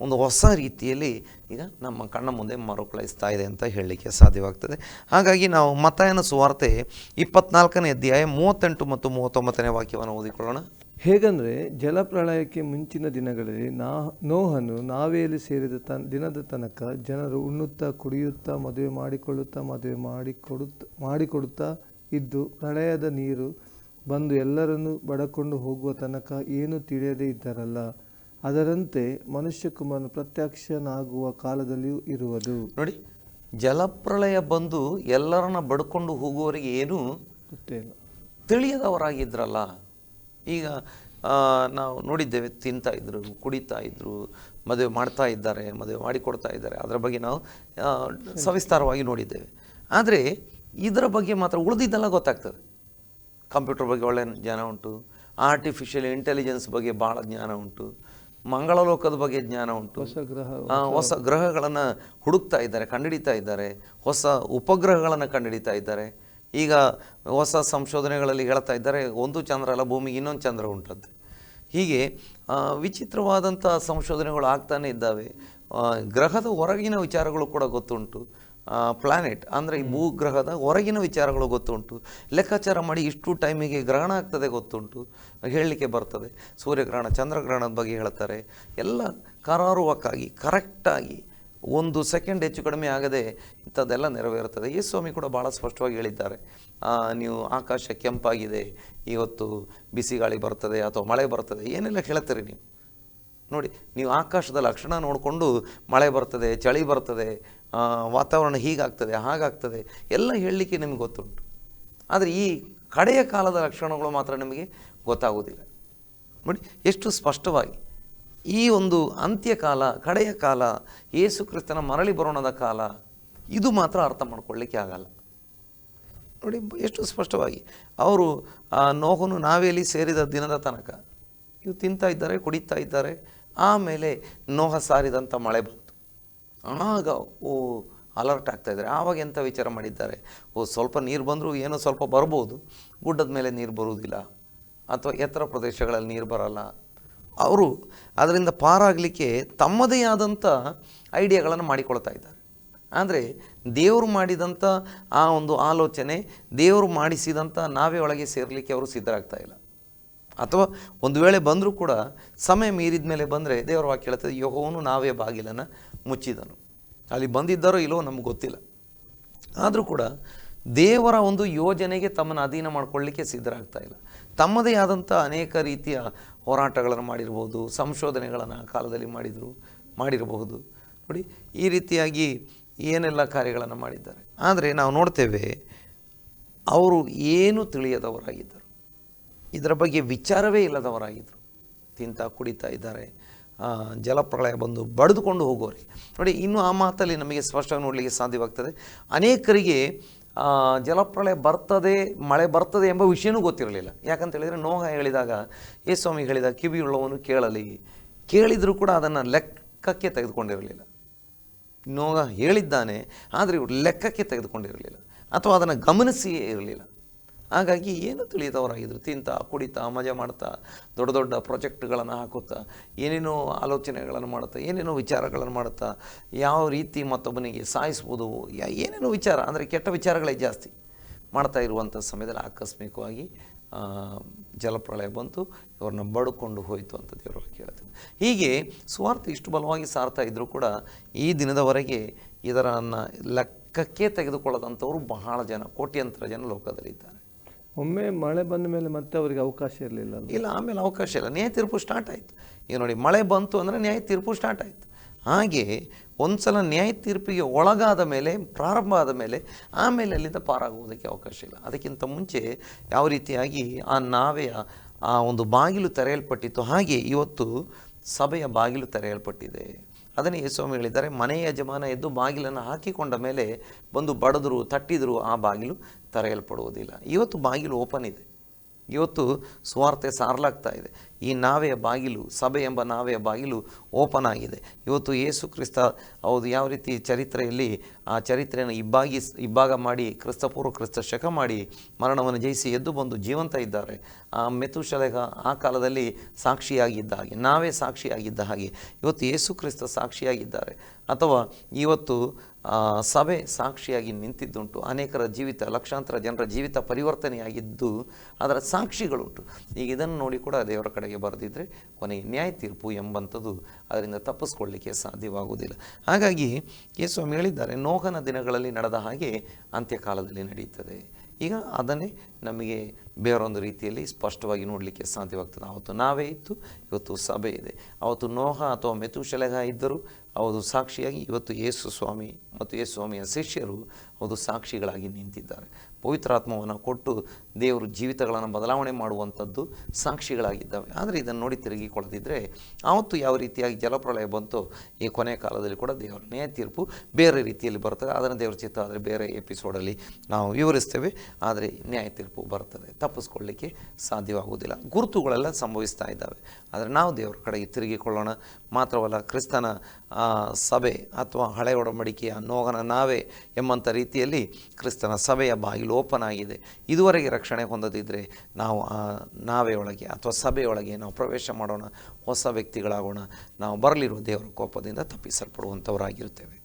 ಒಂದು ಹೊಸ ರೀತಿಯಲ್ಲಿ ಈಗ ನಮ್ಮ ಕಣ್ಣ ಮುಂದೆ ಮರುಕಳಿಸ್ತಾ ಇದೆ ಅಂತ ಹೇಳಲಿಕ್ಕೆ ಸಾಧ್ಯವಾಗ್ತದೆ. ಹಾಗಾಗಿ ನಾವು ಮತಾಯನ ಸುವಾರ್ತೆ ಇಪ್ಪತ್ನಾಲ್ಕನೇ ಅಧ್ಯಾಯ ಮೂವತ್ತೆಂಟು ಮತ್ತು ಮೂವತ್ತೊಂಬತ್ತನೇ ವಾಕ್ಯವನ್ನು ಓದಿಕೊಳ್ಳೋಣ. ಹೇಗಂದರೆ ಜಲಪ್ರಳಯಕ್ಕೆ ಮುಂಚಿನ ದಿನಗಳಲ್ಲಿ ನಾ ನೋಹನು ನಾವೆಯಲ್ಲಿ ಸೇರಿದ ತನ್ ದಿನದ ತನಕ ಜನರು ಉಣ್ಣುತ್ತಾ ಕುಡಿಯುತ್ತಾ ಮದುವೆ ಮಾಡಿಕೊಳ್ಳುತ್ತಾ ಮದುವೆ ಮಾಡಿಕೊಡುತ್ತಾ ಮಾಡಿಕೊಡುತ್ತಾ ಇದ್ದು ಪ್ರಳಯದ ನೀರು ಬಂದು ಎಲ್ಲರನ್ನು ಬಡಕೊಂಡು ಹೋಗುವ ತನಕ ಏನು ತಿಳಿಯದೇ ಇದ್ದರಲ್ಲ. ಅದರಂತೆ ಮನುಷ್ಯಕುಮಾರನು ಪ್ರತ್ಯಕ್ಷನಾಗುವ ಕಾಲದಲ್ಲಿಯೂ ಇರುವುದು. ನೋಡಿ ಜಲಪ್ರಳಯ ಬಂದು ಎಲ್ಲರನ್ನ ಬಡ್ಕೊಂಡು ಹೋಗುವವರಿಗೆ ಏನು? ಗೊತ್ತಿಲ್ಲ ತಿಳಿಯದವರಾಗಿದ್ರಲ್ಲ. ಈಗ ನಾವು ನೋಡಿದ್ದೇವೆ ತಿಂತಾ ಇದ್ರು ಕುಡಿತಾ ಇದ್ರು ಮದುವೆ ಮಾಡ್ತಾ ಇದ್ದಾರೆ ಮದುವೆ ಮಾಡಿಕೊಡ್ತಾ ಇದ್ದಾರೆ. ಅದರ ಬಗ್ಗೆ ನಾವು ಸವಿಸ್ತಾರವಾಗಿ ನೋಡಿದ್ದೇವೆ. ಆದರೆ ಇದರ ಬಗ್ಗೆ ಮಾತ್ರ ಉಳಿದಿದ್ದೆಲ್ಲ ಗೊತ್ತಾಗ್ತದೆ. ಕಂಪ್ಯೂಟರ್ ಬಗ್ಗೆ ಒಳ್ಳೆಯ ಜ್ಞಾನ ಉಂಟು. ಆರ್ಟಿಫಿಷಿಯಲ್ ಇಂಟೆಲಿಜೆನ್ಸ್ ಬಗ್ಗೆ ಭಾಳ ಜ್ಞಾನ ಉಂಟು. ಮಂಗಳಲೋಕದ ಬಗ್ಗೆ ಜ್ಞಾನ ಉಂಟು. ಹೊಸ ಗ್ರಹ ಹೊಸ ಗ್ರಹಗಳನ್ನು ಹುಡುಕ್ತಾ ಇದ್ದಾರೆ ಕಂಡುಹಿಡಿತಾ ಇದ್ದಾರೆ. ಹೊಸ ಉಪಗ್ರಹಗಳನ್ನು ಕಂಡುಹಿಡಿತಾ ಇದ್ದಾರೆ. ಈಗ ಹೊಸ ಸಂಶೋಧನೆಗಳಲ್ಲಿ ಹೇಳ್ತಾ ಇದ್ದಾರೆ ಒಂದು ಚಂದ್ರ ಅಲ್ಲ ಭೂಮಿಗೆ ಇನ್ನೊಂದು ಚಂದ್ರ ಉಂಟದ್ದು ಹೀಗೆ ವಿಚಿತ್ರವಾದಂಥ ಸಂಶೋಧನೆಗಳು ಆಗ್ತಾನೆ ಇದ್ದಾವೆ. ಗ್ರಹದ ಹೊರಗಿನ ವಿಚಾರಗಳು ಕೂಡ ಗೊತ್ತುಂಟು. ಪ್ಲಾನೆಟ್ ಅಂದರೆ ಈ ಭೂಗ್ರಹದ ಹೊರಗಿನ ವಿಚಾರಗಳು ಗೊತ್ತುಂಟು. ಲೆಕ್ಕಾಚಾರ ಮಾಡಿ ಇಷ್ಟು ಟೈಮಿಗೆ ಗ್ರಹಣ ಆಗ್ತದೆ ಗೊತ್ತುಂಟು. ಹೇಳಲಿಕ್ಕೆ ಬರ್ತದೆ. ಸೂರ್ಯಗ್ರಹಣ ಚಂದ್ರಗ್ರಹಣದ ಬಗ್ಗೆ ಹೇಳ್ತಾರೆ. ಎಲ್ಲ ಕರಾರುವಕ್ಕಾಗಿ ಕರೆಕ್ಟಾಗಿ ಒಂದು ಸೆಕೆಂಡ್ ಹೆಚ್ಚು ಕಡಿಮೆ ಆಗದೆ ಇಂಥದ್ದೆಲ್ಲ ನೆರವೇರುತ್ತದೆ. ಯೇಸು ಸ್ವಾಮಿ ಕೂಡ ಭಾಳ ಸ್ಪಷ್ಟವಾಗಿ ಹೇಳಿದ್ದಾರೆ. ನೀವು ಆಕಾಶ ಕೆಂಪಾಗಿದೆ ಇವತ್ತು ಬಿಸಿ ಗಾಳಿ ಬರ್ತದೆ ಅಥವಾ ಮಳೆ ಬರ್ತದೆ ಏನೆಲ್ಲ ಹೇಳ್ತೀರಿ ನೀವು? ನೋಡಿ ನೀವು ಆಕಾಶದ ಲಕ್ಷಣ ನೋಡಿಕೊಂಡು ಮಳೆ ಬರ್ತದೆ ಚಳಿ ಬರ್ತದೆ ವಾತಾವರಣ ಹೀಗಾಗ್ತದೆ, ಹಾಗಾಗ್ತದೆ, ಎಲ್ಲ ಹೇಳಲಿಕ್ಕೆ ನಿಮಗೆ ಗೊತ್ತುಂಟು. ಆದರೆ ಈ ಕಡೆಯ ಕಾಲದ ಲಕ್ಷಣಗಳು ಮಾತ್ರ ನಿಮಗೆ ಗೊತ್ತಾಗೋದಿಲ್ಲ ನೋಡಿ, ಎಷ್ಟು ಸ್ಪಷ್ಟವಾಗಿ ಈ ಒಂದು ಅಂತ್ಯಕಾಲ ಕಡೆಯ ಕಾಲ ಯೇಸು ಕ್ರಿಸ್ತನ ಮರಳಿ ಬರೋಣದ ಕಾಲ, ಇದು ಮಾತ್ರ ಅರ್ಥ ಮಾಡ್ಕೊಳ್ಳಿಕ್ಕೆ ಆಗಲ್ಲ. ನೋಡಿ, ಎಷ್ಟು ಸ್ಪಷ್ಟವಾಗಿ ಅವರು, ಆ, ನೋಹನು ನಾವೇಲಿ ಸೇರಿದ ದಿನದ ತನಕ ಇವು ತಿಂತಾ ಇದ್ದಾರೆ, ಕುಡಿತಾ ಇದ್ದಾರೆ, ಆಮೇಲೆ ನೋಹ ಸಾರಿದಂಥ ಮಳೆ ಬಂತು. ಆಗ, ಓ ಅಲರ್ಟ್ ಆಗ್ತಾ ಇದ್ದಾರೆ. ಆವಾಗ ಎಂಥ ವಿಚಾರ ಮಾಡಿದ್ದಾರೆ? ಓ, ಸ್ವಲ್ಪ ನೀರು ಬಂದರೂ ಏನೋ ಸ್ವಲ್ಪ ಬರ್ಬೋದು. ಗುಡ್ಡದ ಮೇಲೆ ನೀರು ಬರುವುದಿಲ್ಲ. ಅಥವಾ ಎತ್ತರ ಪ್ರದೇಶಗಳಲ್ಲಿ ನೀರು ಬರಲ್ಲ. ಅವರು ಅದರಿಂದ ಪಾರಾಗಲಿಕ್ಕೆ ತಮ್ಮದೇ ಆದಂಥ ಐಡಿಯಾಗಳನ್ನು ಮಾಡಿಕೊಳ್ತಾ ಇದ್ದಾರೆ. ಆದರೆ ದೇವರು ಮಾಡಿದಂಥ ಆ ಒಂದು ಆಲೋಚನೆ, ದೇವರು ಮಾಡಿಸಿದಂಥ ನಾವೇ ಒಳಗೆ ಸೇರಲಿಕ್ಕೆ ಅವರು ಸಿದ್ಧರಾಗ್ತಾ ಇಲ್ಲ. ಅಥವಾ ಒಂದು ವೇಳೆ ಬಂದರೂ ಕೂಡ, ಸಮಯ ಮೀರಿದ ಮೇಲೆ ಬಂದರೆ ದೇವರ ವಾಕ್ಯ ಹೇಳ್ತದೆ, ಯಹೋವನು ನಾವೇ ಬಾಗಿಲನ್ನು ಮುಚ್ಚಿದನು. ಅಲ್ಲಿ ಬಂದಿದ್ದಾರೋ ಇಲ್ಲೋ ನಮ್ಗೆ ಗೊತ್ತಿಲ್ಲ. ಆದರೂ ಕೂಡ ದೇವರ ಒಂದು ಯೋಜನೆಗೆ ತಮ್ಮನ್ನು ಅಧೀನ ಮಾಡಿಕೊಳ್ಳಿಕ್ಕೆ ಸಿದ್ಧರಾಗ್ತಾ ಇಲ್ಲ. ತಮ್ಮದೇ ಆದಂಥ ಅನೇಕ ರೀತಿಯ ಹೋರಾಟಗಳನ್ನು ಮಾಡಿರ್ಬೋದು, ಸಂಶೋಧನೆಗಳನ್ನು ಆ ಕಾಲದಲ್ಲಿ ಮಾಡಿದರು, ಮಾಡಿರಬಹುದು. ನೋಡಿ, ಈ ರೀತಿಯಾಗಿ ಏನೆಲ್ಲ ಕಾರ್ಯಗಳನ್ನು ಮಾಡಿದ್ದಾರೆ. ಆದರೆ ನಾವು ನೋಡ್ತೇವೆ, ಅವರು ಏನು ತಿಳಿಯದವರಾಗಿದ್ದರು. ಇದರ ಬಗ್ಗೆ ವಿಚಾರವೇ ಇಲ್ಲದವರಾಗಿದ್ದರು ತಿಂತ ಕುಡಿತಾ ಇದ್ದಾರೆ. ಜಲಪ್ರಳಯ ಬಂದು ಬಡಿದುಕೊಂಡು ಹೋಗೋರಿ. ನೋಡಿ, ಇನ್ನು ಆ ಮಾತಲ್ಲಿ ನಮಗೆ ಸ್ಪಷ್ಟವಾಗಿ ನೋಡಲಿಕ್ಕೆ ಸಾಧ್ಯವಾಗ್ತದೆ. ಅನೇಕರಿಗೆ ಜಲಪ್ರಳಯ ಬರ್ತದೆ, ಮಳೆ ಬರ್ತದೆ ಎಂಬ ವಿಷಯನೂ ಗೊತ್ತಿರಲಿಲ್ಲ. ಯಾಕಂತ ಹೇಳಿದರೆ ನೋಹ ಹೇಳಿದಾಗ, ಏ ಸ್ವಾಮಿ, ಹೇಳಿದ ಕಿವಿಯುಳ್ಳವನು ಕೇಳಲಿ. ಕೇಳಿದರೂ ಕೂಡ ಅದನ್ನು ಲೆಕ್ಕಕ್ಕೆ ತೆಗೆದುಕೊಂಡಿರಲಿಲ್ಲ. ನೋಗ ಹೇಳಿದ್ದಾನೆ, ಆದರೆ ಇವರು ಲೆಕ್ಕಕ್ಕೆ ತೆಗೆದುಕೊಂಡಿರಲಿಲ್ಲ. ಅಥವಾ ಅದನ್ನು ಗಮನಿಸಿಯೇ ಇರಲಿಲ್ಲ. ಹಾಗಾಗಿ ಏನು ತಿಳಿದವರಾಗಿದ್ದರು ತಿಂತ, ಕುಡಿತಾ, ಮಜಾ ಮಾಡ್ತಾ, ದೊಡ್ಡ ದೊಡ್ಡ ಪ್ರಾಜೆಕ್ಟ್ಗಳನ್ನು ಹಾಕುತ್ತಾ, ಏನೇನೋ ಆಲೋಚನೆಗಳನ್ನು ಮಾಡುತ್ತಾ, ಏನೇನೋ ವಿಚಾರಗಳನ್ನು ಮಾಡುತ್ತಾ, ಯಾವ ರೀತಿ ಮತ್ತೊಬ್ಬನಿಗೆ ಸಾಯಿಸ್ಬೋದು, ಯಾ ಏನೇನೋ ವಿಚಾರ, ಅಂದರೆ ಕೆಟ್ಟ ವಿಚಾರಗಳೇ ಜಾಸ್ತಿ ಮಾಡ್ತಾ ಇರುವಂಥ ಸಮಯದಲ್ಲಿ ಆಕಸ್ಮಿಕವಾಗಿ ಜಲಪ್ರಳಯ ಬಂತು, ಇವ್ರನ್ನ ಬಡ್ಕೊಂಡು ಹೋಯಿತು ಅಂತ ದೇವರು ಕೇಳ್ತೀವಿ ಹೀಗೆ ಸ್ವಾರ್ಥ ಇಷ್ಟು ಬಲವಾಗಿ ಸಾರ್ತಾ ಇದ್ದರೂ ಕೂಡ ಈ ದಿನದವರೆಗೆ ಇದರನ್ನು ಲೆಕ್ಕಕ್ಕೆ ತೆಗೆದುಕೊಳ್ಳದಂಥವರು ಬಹಳ ಜನ, ಕೋಟ್ಯಂತರ ಜನ ಲೋಕದಲ್ಲಿದ್ದಾರೆ. ಒಮ್ಮೆ ಮಳೆ ಬಂದ ಮೇಲೆ ಮತ್ತೆ ಅವರಿಗೆ ಅವಕಾಶ ಇರಲಿಲ್ಲ ಇಲ್ಲ, ಆಮೇಲೆ ಅವಕಾಶ ಇಲ್ಲ. ನ್ಯಾಯ ತೀರ್ಪು ಸ್ಟಾರ್ಟ್ ಆಯಿತು. ಈಗ ನೋಡಿ, ಮಳೆ ಬಂತು ಅಂದರೆ ನ್ಯಾಯ ತೀರ್ಪು ಸ್ಟಾರ್ಟ್ ಆಯಿತು. ಹಾಗೆ ಒಂದು ಸಲ ನ್ಯಾಯ ತೀರ್ಪಿಗೆ ಒಳಗಾದ ಮೇಲೆ, ಪ್ರಾರಂಭ ಆದ ಮೇಲೆ, ಆಮೇಲೆ ಅಲ್ಲಿಂದ ಪಾರಾಗುವುದಕ್ಕೆ ಅವಕಾಶ ಇಲ್ಲ. ಅದಕ್ಕಿಂತ ಮುಂಚೆ ಯಾವ ರೀತಿಯಾಗಿ ಆ ನಾವೆಯ ಆ ಒಂದು ಬಾಗಿಲು ತೆರೆಯಲ್ಪಟ್ಟಿತ್ತು. ಹಾಗೆ ಇವತ್ತು ಸಭೆಯ ಬಾಗಿಲು ತೆರೆಯಲ್ಪಟ್ಟಿದೆ. ಅದನ್ನೇ ಯೇಸುಸ್ವಾಮಿ ಹೇಳಿದ್ದಾರೆ, ಮನೆಯ ಯಜಮಾನ ಎದ್ದು ಬಾಗಿಲನ್ನು ಹಾಕಿಕೊಂಡ ಮೇಲೆ ಬಂದು ಬಡದರು, ತಟ್ಟಿದರು, ಆ ಬಾಗಿಲು ತೆರೆಯಲ್ಪಡುವುದಿಲ್ಲ. ಇವತ್ತು ಬಾಗಿಲು ಓಪನ್ ಇದೆ. ಇವತ್ತು ಸುವಾರ್ತೆ ಸಾರಲಾಗ್ತಾ ಇದೆ. ಈ ನಾವೆಯ ಬಾಗಿಲು, ಸಭೆ ಎಂಬ ನಾವೆಯ ಬಾಗಿಲು ಓಪನ್ ಆಗಿದೆ. ಇವತ್ತು ಯೇಸು ಕ್ರಿಸ್ತ ಹೌದು, ಯಾವ ರೀತಿ ಚರಿತ್ರೆಯಲ್ಲಿ ಆ ಚರಿತ್ರೆಯನ್ನು ಇಬ್ಬಾಗಿ ಇಬ್ಬಾಗ ಮಾಡಿ, ಕ್ರಿಸ್ತಪೂರ್ವ ಕ್ರಿಸ್ತ ಶಕ ಮಾಡಿ ಮರಣವನ್ನು ಜಯಿಸಿ ಎದ್ದು ಬಂದು ಜೀವಂತ ಇದ್ದಾರೆ. ಆ ಮೆತುಶಲೆಗ ಆ ಕಾಲದಲ್ಲಿ ಸಾಕ್ಷಿಯಾಗಿದ್ದ ಹಾಗೆ, ನಾವೇ ಸಾಕ್ಷಿಯಾಗಿದ್ದ ಹಾಗೆ. ಇವತ್ತು ಯೇಸು ಕ್ರಿಸ್ತ ಸಾಕ್ಷಿಯಾಗಿದ್ದಾರೆ. ಅಥವಾ ಇವತ್ತು ಸಭೆ ಸಾಕ್ಷಿಯಾಗಿ ನಿಂತಿದ್ದುಂಟು. ಅನೇಕರ ಜೀವಿತ, ಲಕ್ಷಾಂತರ ಜನರ ಜೀವಿತ ಪರಿವರ್ತನೆಯಾಗಿದ್ದು ಅದರ ಸಾಕ್ಷಿಗಳುಂಟು. ಈಗ ಇದನ್ನು ನೋಡಿ ಕೂಡ ದೇವರ ಕಡೆಗೆ ಬರೆದಿದ್ದರೆ ಕೊನೆಗೆ ನ್ಯಾಯ ತೀರ್ಪು ಎಂಬಂಥದ್ದು ಅದರಿಂದ ತಪ್ಪಿಸ್ಕೊಳ್ಳಿಕ್ಕೆ ಸಾಧ್ಯವಾಗುವುದಿಲ್ಲ. ಹಾಗಾಗಿ ಯೇಸ್ವಾಮಿ ಹೇಳಿದ್ದಾರೆ, ನೋಹನ ದಿನಗಳಲ್ಲಿ ನಡೆದ ಹಾಗೆ ಅಂತ್ಯಕಾಲದಲ್ಲಿ ನಡೆಯುತ್ತದೆ. ಈಗ ಅದನ್ನೇ ನಮಗೆ ಬೇರೊಂದು ರೀತಿಯಲ್ಲಿ ಸ್ಪಷ್ಟವಾಗಿ ನೋಡಲಿಕ್ಕೆ ಸಾಧ್ಯವಾಗ್ತದೆ. ಆವತ್ತು ನಾವೇ ಇತ್ತು ಇವತ್ತು ಸಭೆ ಇದೆ. ಆವತ್ತು ನೋಹ ಅಥವಾ ಮೆತುಶಲೆಗ ಇದ್ದರು ಅವರು ಸಾಕ್ಷಿಯಾಗಿ ಇವತ್ತು ಯೇಸು ಸ್ವಾಮಿ ಮತ್ತು ಯೇಸು ಸ್ವಾಮಿಯ ಶಿಷ್ಯರು ಅವರು ಸಾಕ್ಷಿಗಳಾಗಿ ನಿಂತಿದ್ದಾರೆ. ಪವಿತ್ರಾತ್ಮವನ್ನು ಕೊಟ್ಟು ದೇವರು ಜೀವಿತಗಳನ್ನು ಬದಲಾವಣೆ ಮಾಡುವಂಥದ್ದು ಸಾಕ್ಷಿಗಳಾಗಿದ್ದಾವೆ. ಆದರೆ ಇದನ್ನು ನೋಡಿ ತಿರುಗಿಕೊಳ್ಳದಿದ್ದರೆ ಆವತ್ತು ಯಾವ ರೀತಿಯಾಗಿ ಜಲಪ್ರಳಯ ಬಂತು ಈ ಕೊನೆ ಕಾಲದಲ್ಲಿ ಕೂಡ ದೇವರ ನ್ಯಾಯ ತೀರ್ಪು ಬೇರೆ ರೀತಿಯಲ್ಲಿ ಬರ್ತದೆ. ಅದನ್ನು ದೇವರ ಚಿತ್ತ ಆದರೆ ಬೇರೆ ಎಪಿಸೋಡಲ್ಲಿ ನಾವು ವಿವರಿಸ್ತೇವೆ. ಆದರೆ ನ್ಯಾಯ ತೀರ್ಪು ಬರ್ತದೆ. ತಪ್ಪಿಸ್ಕೊಳ್ಳಿಕ್ಕೆ ಸಾಧ್ಯವಾಗುವುದಿಲ್ಲ. ಗುರುತುಗಳೆಲ್ಲ ಸಂಭವಿಸ್ತಾ ಇದ್ದಾವೆ. ಆದರೆ ನಾವು ದೇವರ ಕಡೆಗೆ ತಿರುಗಿಕೊಳ್ಳೋಣ. ಮಾತ್ರವಲ್ಲ ಕ್ರಿಸ್ತನ ಸಭೆ ಅಥವಾ ಹಳೆ ಒಡಂಬಡಿಕೆಯ ನೋಗನ ನಾವೇ ಎಂಬಂಥ ರೀತಿಯಲ್ಲಿ ಕ್ರಿಸ್ತನ ಸಭೆಯ ಬಾಗಿಲು ಓಪನ್ ಆಗಿದೆ ಇದುವರೆಗೆ ರಕ್ಷಣೆ ಹೊಂದದಿದ್ದರೆ ನಾವು ನಾವೇ ಒಳಗೆ ಅಥವಾ ಸಭೆಯೊಳಗೆ ನಾವು ಪ್ರವೇಶ ಮಾಡೋಣ, ಹೊಸ ವ್ಯಕ್ತಿಗಳಾಗೋಣ, ನಾವು ಬರಲಿರುವ ದೇವರ ಕೋಪದಿಂದ ತಪ್ಪಿಸಲ್ಪಡುವಂಥವರಾಗಿರುತ್ತೇವೆ.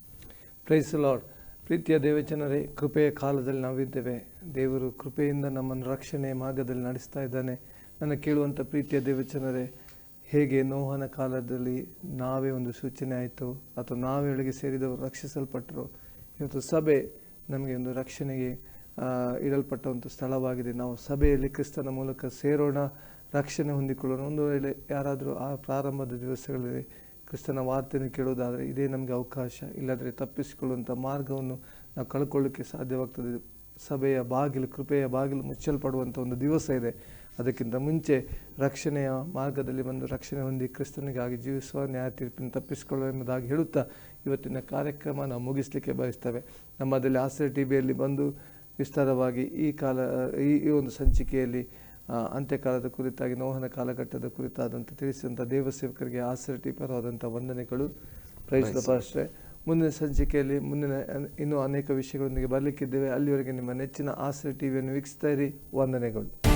ಪ್ರೈಸ್ ಲಾರ್ಡ್ ಪ್ರೀತಿಯ ದೇವಜನರೇ, ಕೃಪೆಯ ಕಾಲದಲ್ಲಿ ನಾವಿದ್ದೇವೆ. ದೇವರು ಕೃಪೆಯಿಂದ ನಮ್ಮನ್ನು ರಕ್ಷಣೆ ಮಾರ್ಗದಲ್ಲಿ ನಡೆಸ್ತಾ ಇದ್ದಾನೆ. ನನ್ನ ಕೇಳುವಂಥ ಪ್ರೀತಿಯ ದೇವಜನರೇ, ಹೇಗೆ ನೋಹನ ಕಾಲದಲ್ಲಿ ನಾವೇ ಒಂದು ಸೂಚನೆ ಆಯಿತು, ಅಥವಾ ನಾವೇ ಒಳಗೆ ಸೇರಿದವರು, ರಕ್ಷಿಸಲ್ಪಟ್ಟರು, ಇವತ್ತು ಸಭೆ ನಮಗೆ ಒಂದು ರಕ್ಷಣೆಗೆ ಆ, ಇಡಲ್ಪಟ್ಟ ಒಂದು ಸ್ಥಳವಾಗಿದೆ. ನಾವು ಸಭೆಯಲ್ಲಿ ಕ್ರಿಸ್ತನ ಮೂಲಕ ಸೇರೋಣ ರಕ್ಷಣೆ ಹೊಂದಿಕೊಳ್ಳೋಣ. ಒಂದು ವೇಳೆ ಯಾರಾದರೂ ಆ ಪ್ರಾರಂಭದ ದಿವಸಗಳಲ್ಲಿ ಕ್ರಿಸ್ತನ ವಾರ್ತೆಯನ್ನು ಕೇಳೋದಾದರೆ ಇದೇ ನಮಗೆ ಅವಕಾಶ. ಇಲ್ಲದರೆ ತಪ್ಪಿಸಿಕೊಳ್ಳುವಂಥ ಮಾರ್ಗವನ್ನು ನಾವು ಕಳ್ಕೊಳ್ಳಿಕ್ಕೆ ಸಾಧ್ಯವಾಗ್ತದೆ. ಸಭೆಯ ಬಾಗಿಲು ಕೃಪೆಯ ಬಾಗಿಲು ಮುಚ್ಚಲ್ಪಡುವಂಥ ಒಂದು ದಿವಸ ಇದೆ. ಅದಕ್ಕಿಂತ ಮುಂಚೆ ರಕ್ಷಣೆಯ ಮಾರ್ಗದಲ್ಲಿ ಬಂದು ರಕ್ಷಣೆ ಹೊಂದಿ ಕ್ರಿಸ್ತನಿಗಾಗಿ ಜೀವಿಸುವ ನ್ಯಾಯ ತೀರ್ಪಿನ ತಪ್ಪಿಸಿಕೊಳ್ಳುವ ಎಂಬುದಾಗಿ ಹೇಳುತ್ತಾ ಇವತ್ತಿನ ಕಾರ್ಯಕ್ರಮ ನಾವು ಮುಗಿಸಲಿಕ್ಕೆ ಬಯಸ್ತೇವೆ. ನಮ್ಮದಲ್ಲಿ ಆಸರೆ ಟಿ ವಿಯಲ್ಲಿ ಬಂದು ವಿಸ್ತಾರವಾಗಿ ಈ ಕಾಲ ಈ ಈ ಒಂದು ಸಂಚಿಕೆಯಲ್ಲಿ ಅಂತ್ಯಕಾಲದ ಕುರಿತಾಗಿ ನೋಹನ ಕಾಲಘಟ್ಟದ ಕುರಿತಾದಂಥ ತಿಳಿಸಿದಂಥ ದೇವಸೇವಕರಿಗೆ ಆಸರಟಿ ಪರವಾದಂಥ ವಂದನೆಗಳು ಪ್ರೈಸ್ ಪಾಸ್ಟ್ರೆ ಮುಂದಿನ ಸಂಚಿಕೆಯಲ್ಲಿ ಮುಂದಿನ ಇನ್ನೂ ಅನೇಕ ವಿಷಯಗಳೊಂದಿಗೆ ಬರಲಿಕ್ಕಿದ್ದೇವೆ. ಅಲ್ಲಿವರೆಗೆ ನಿಮ್ಮ ನೆಚ್ಚಿನ ಆಸರೆ ಟಿವಿಯನ್ನು ವೀಕ್ಷಿಸ್ತಾ ಇರಿ. ವಂದನೆಗಳು.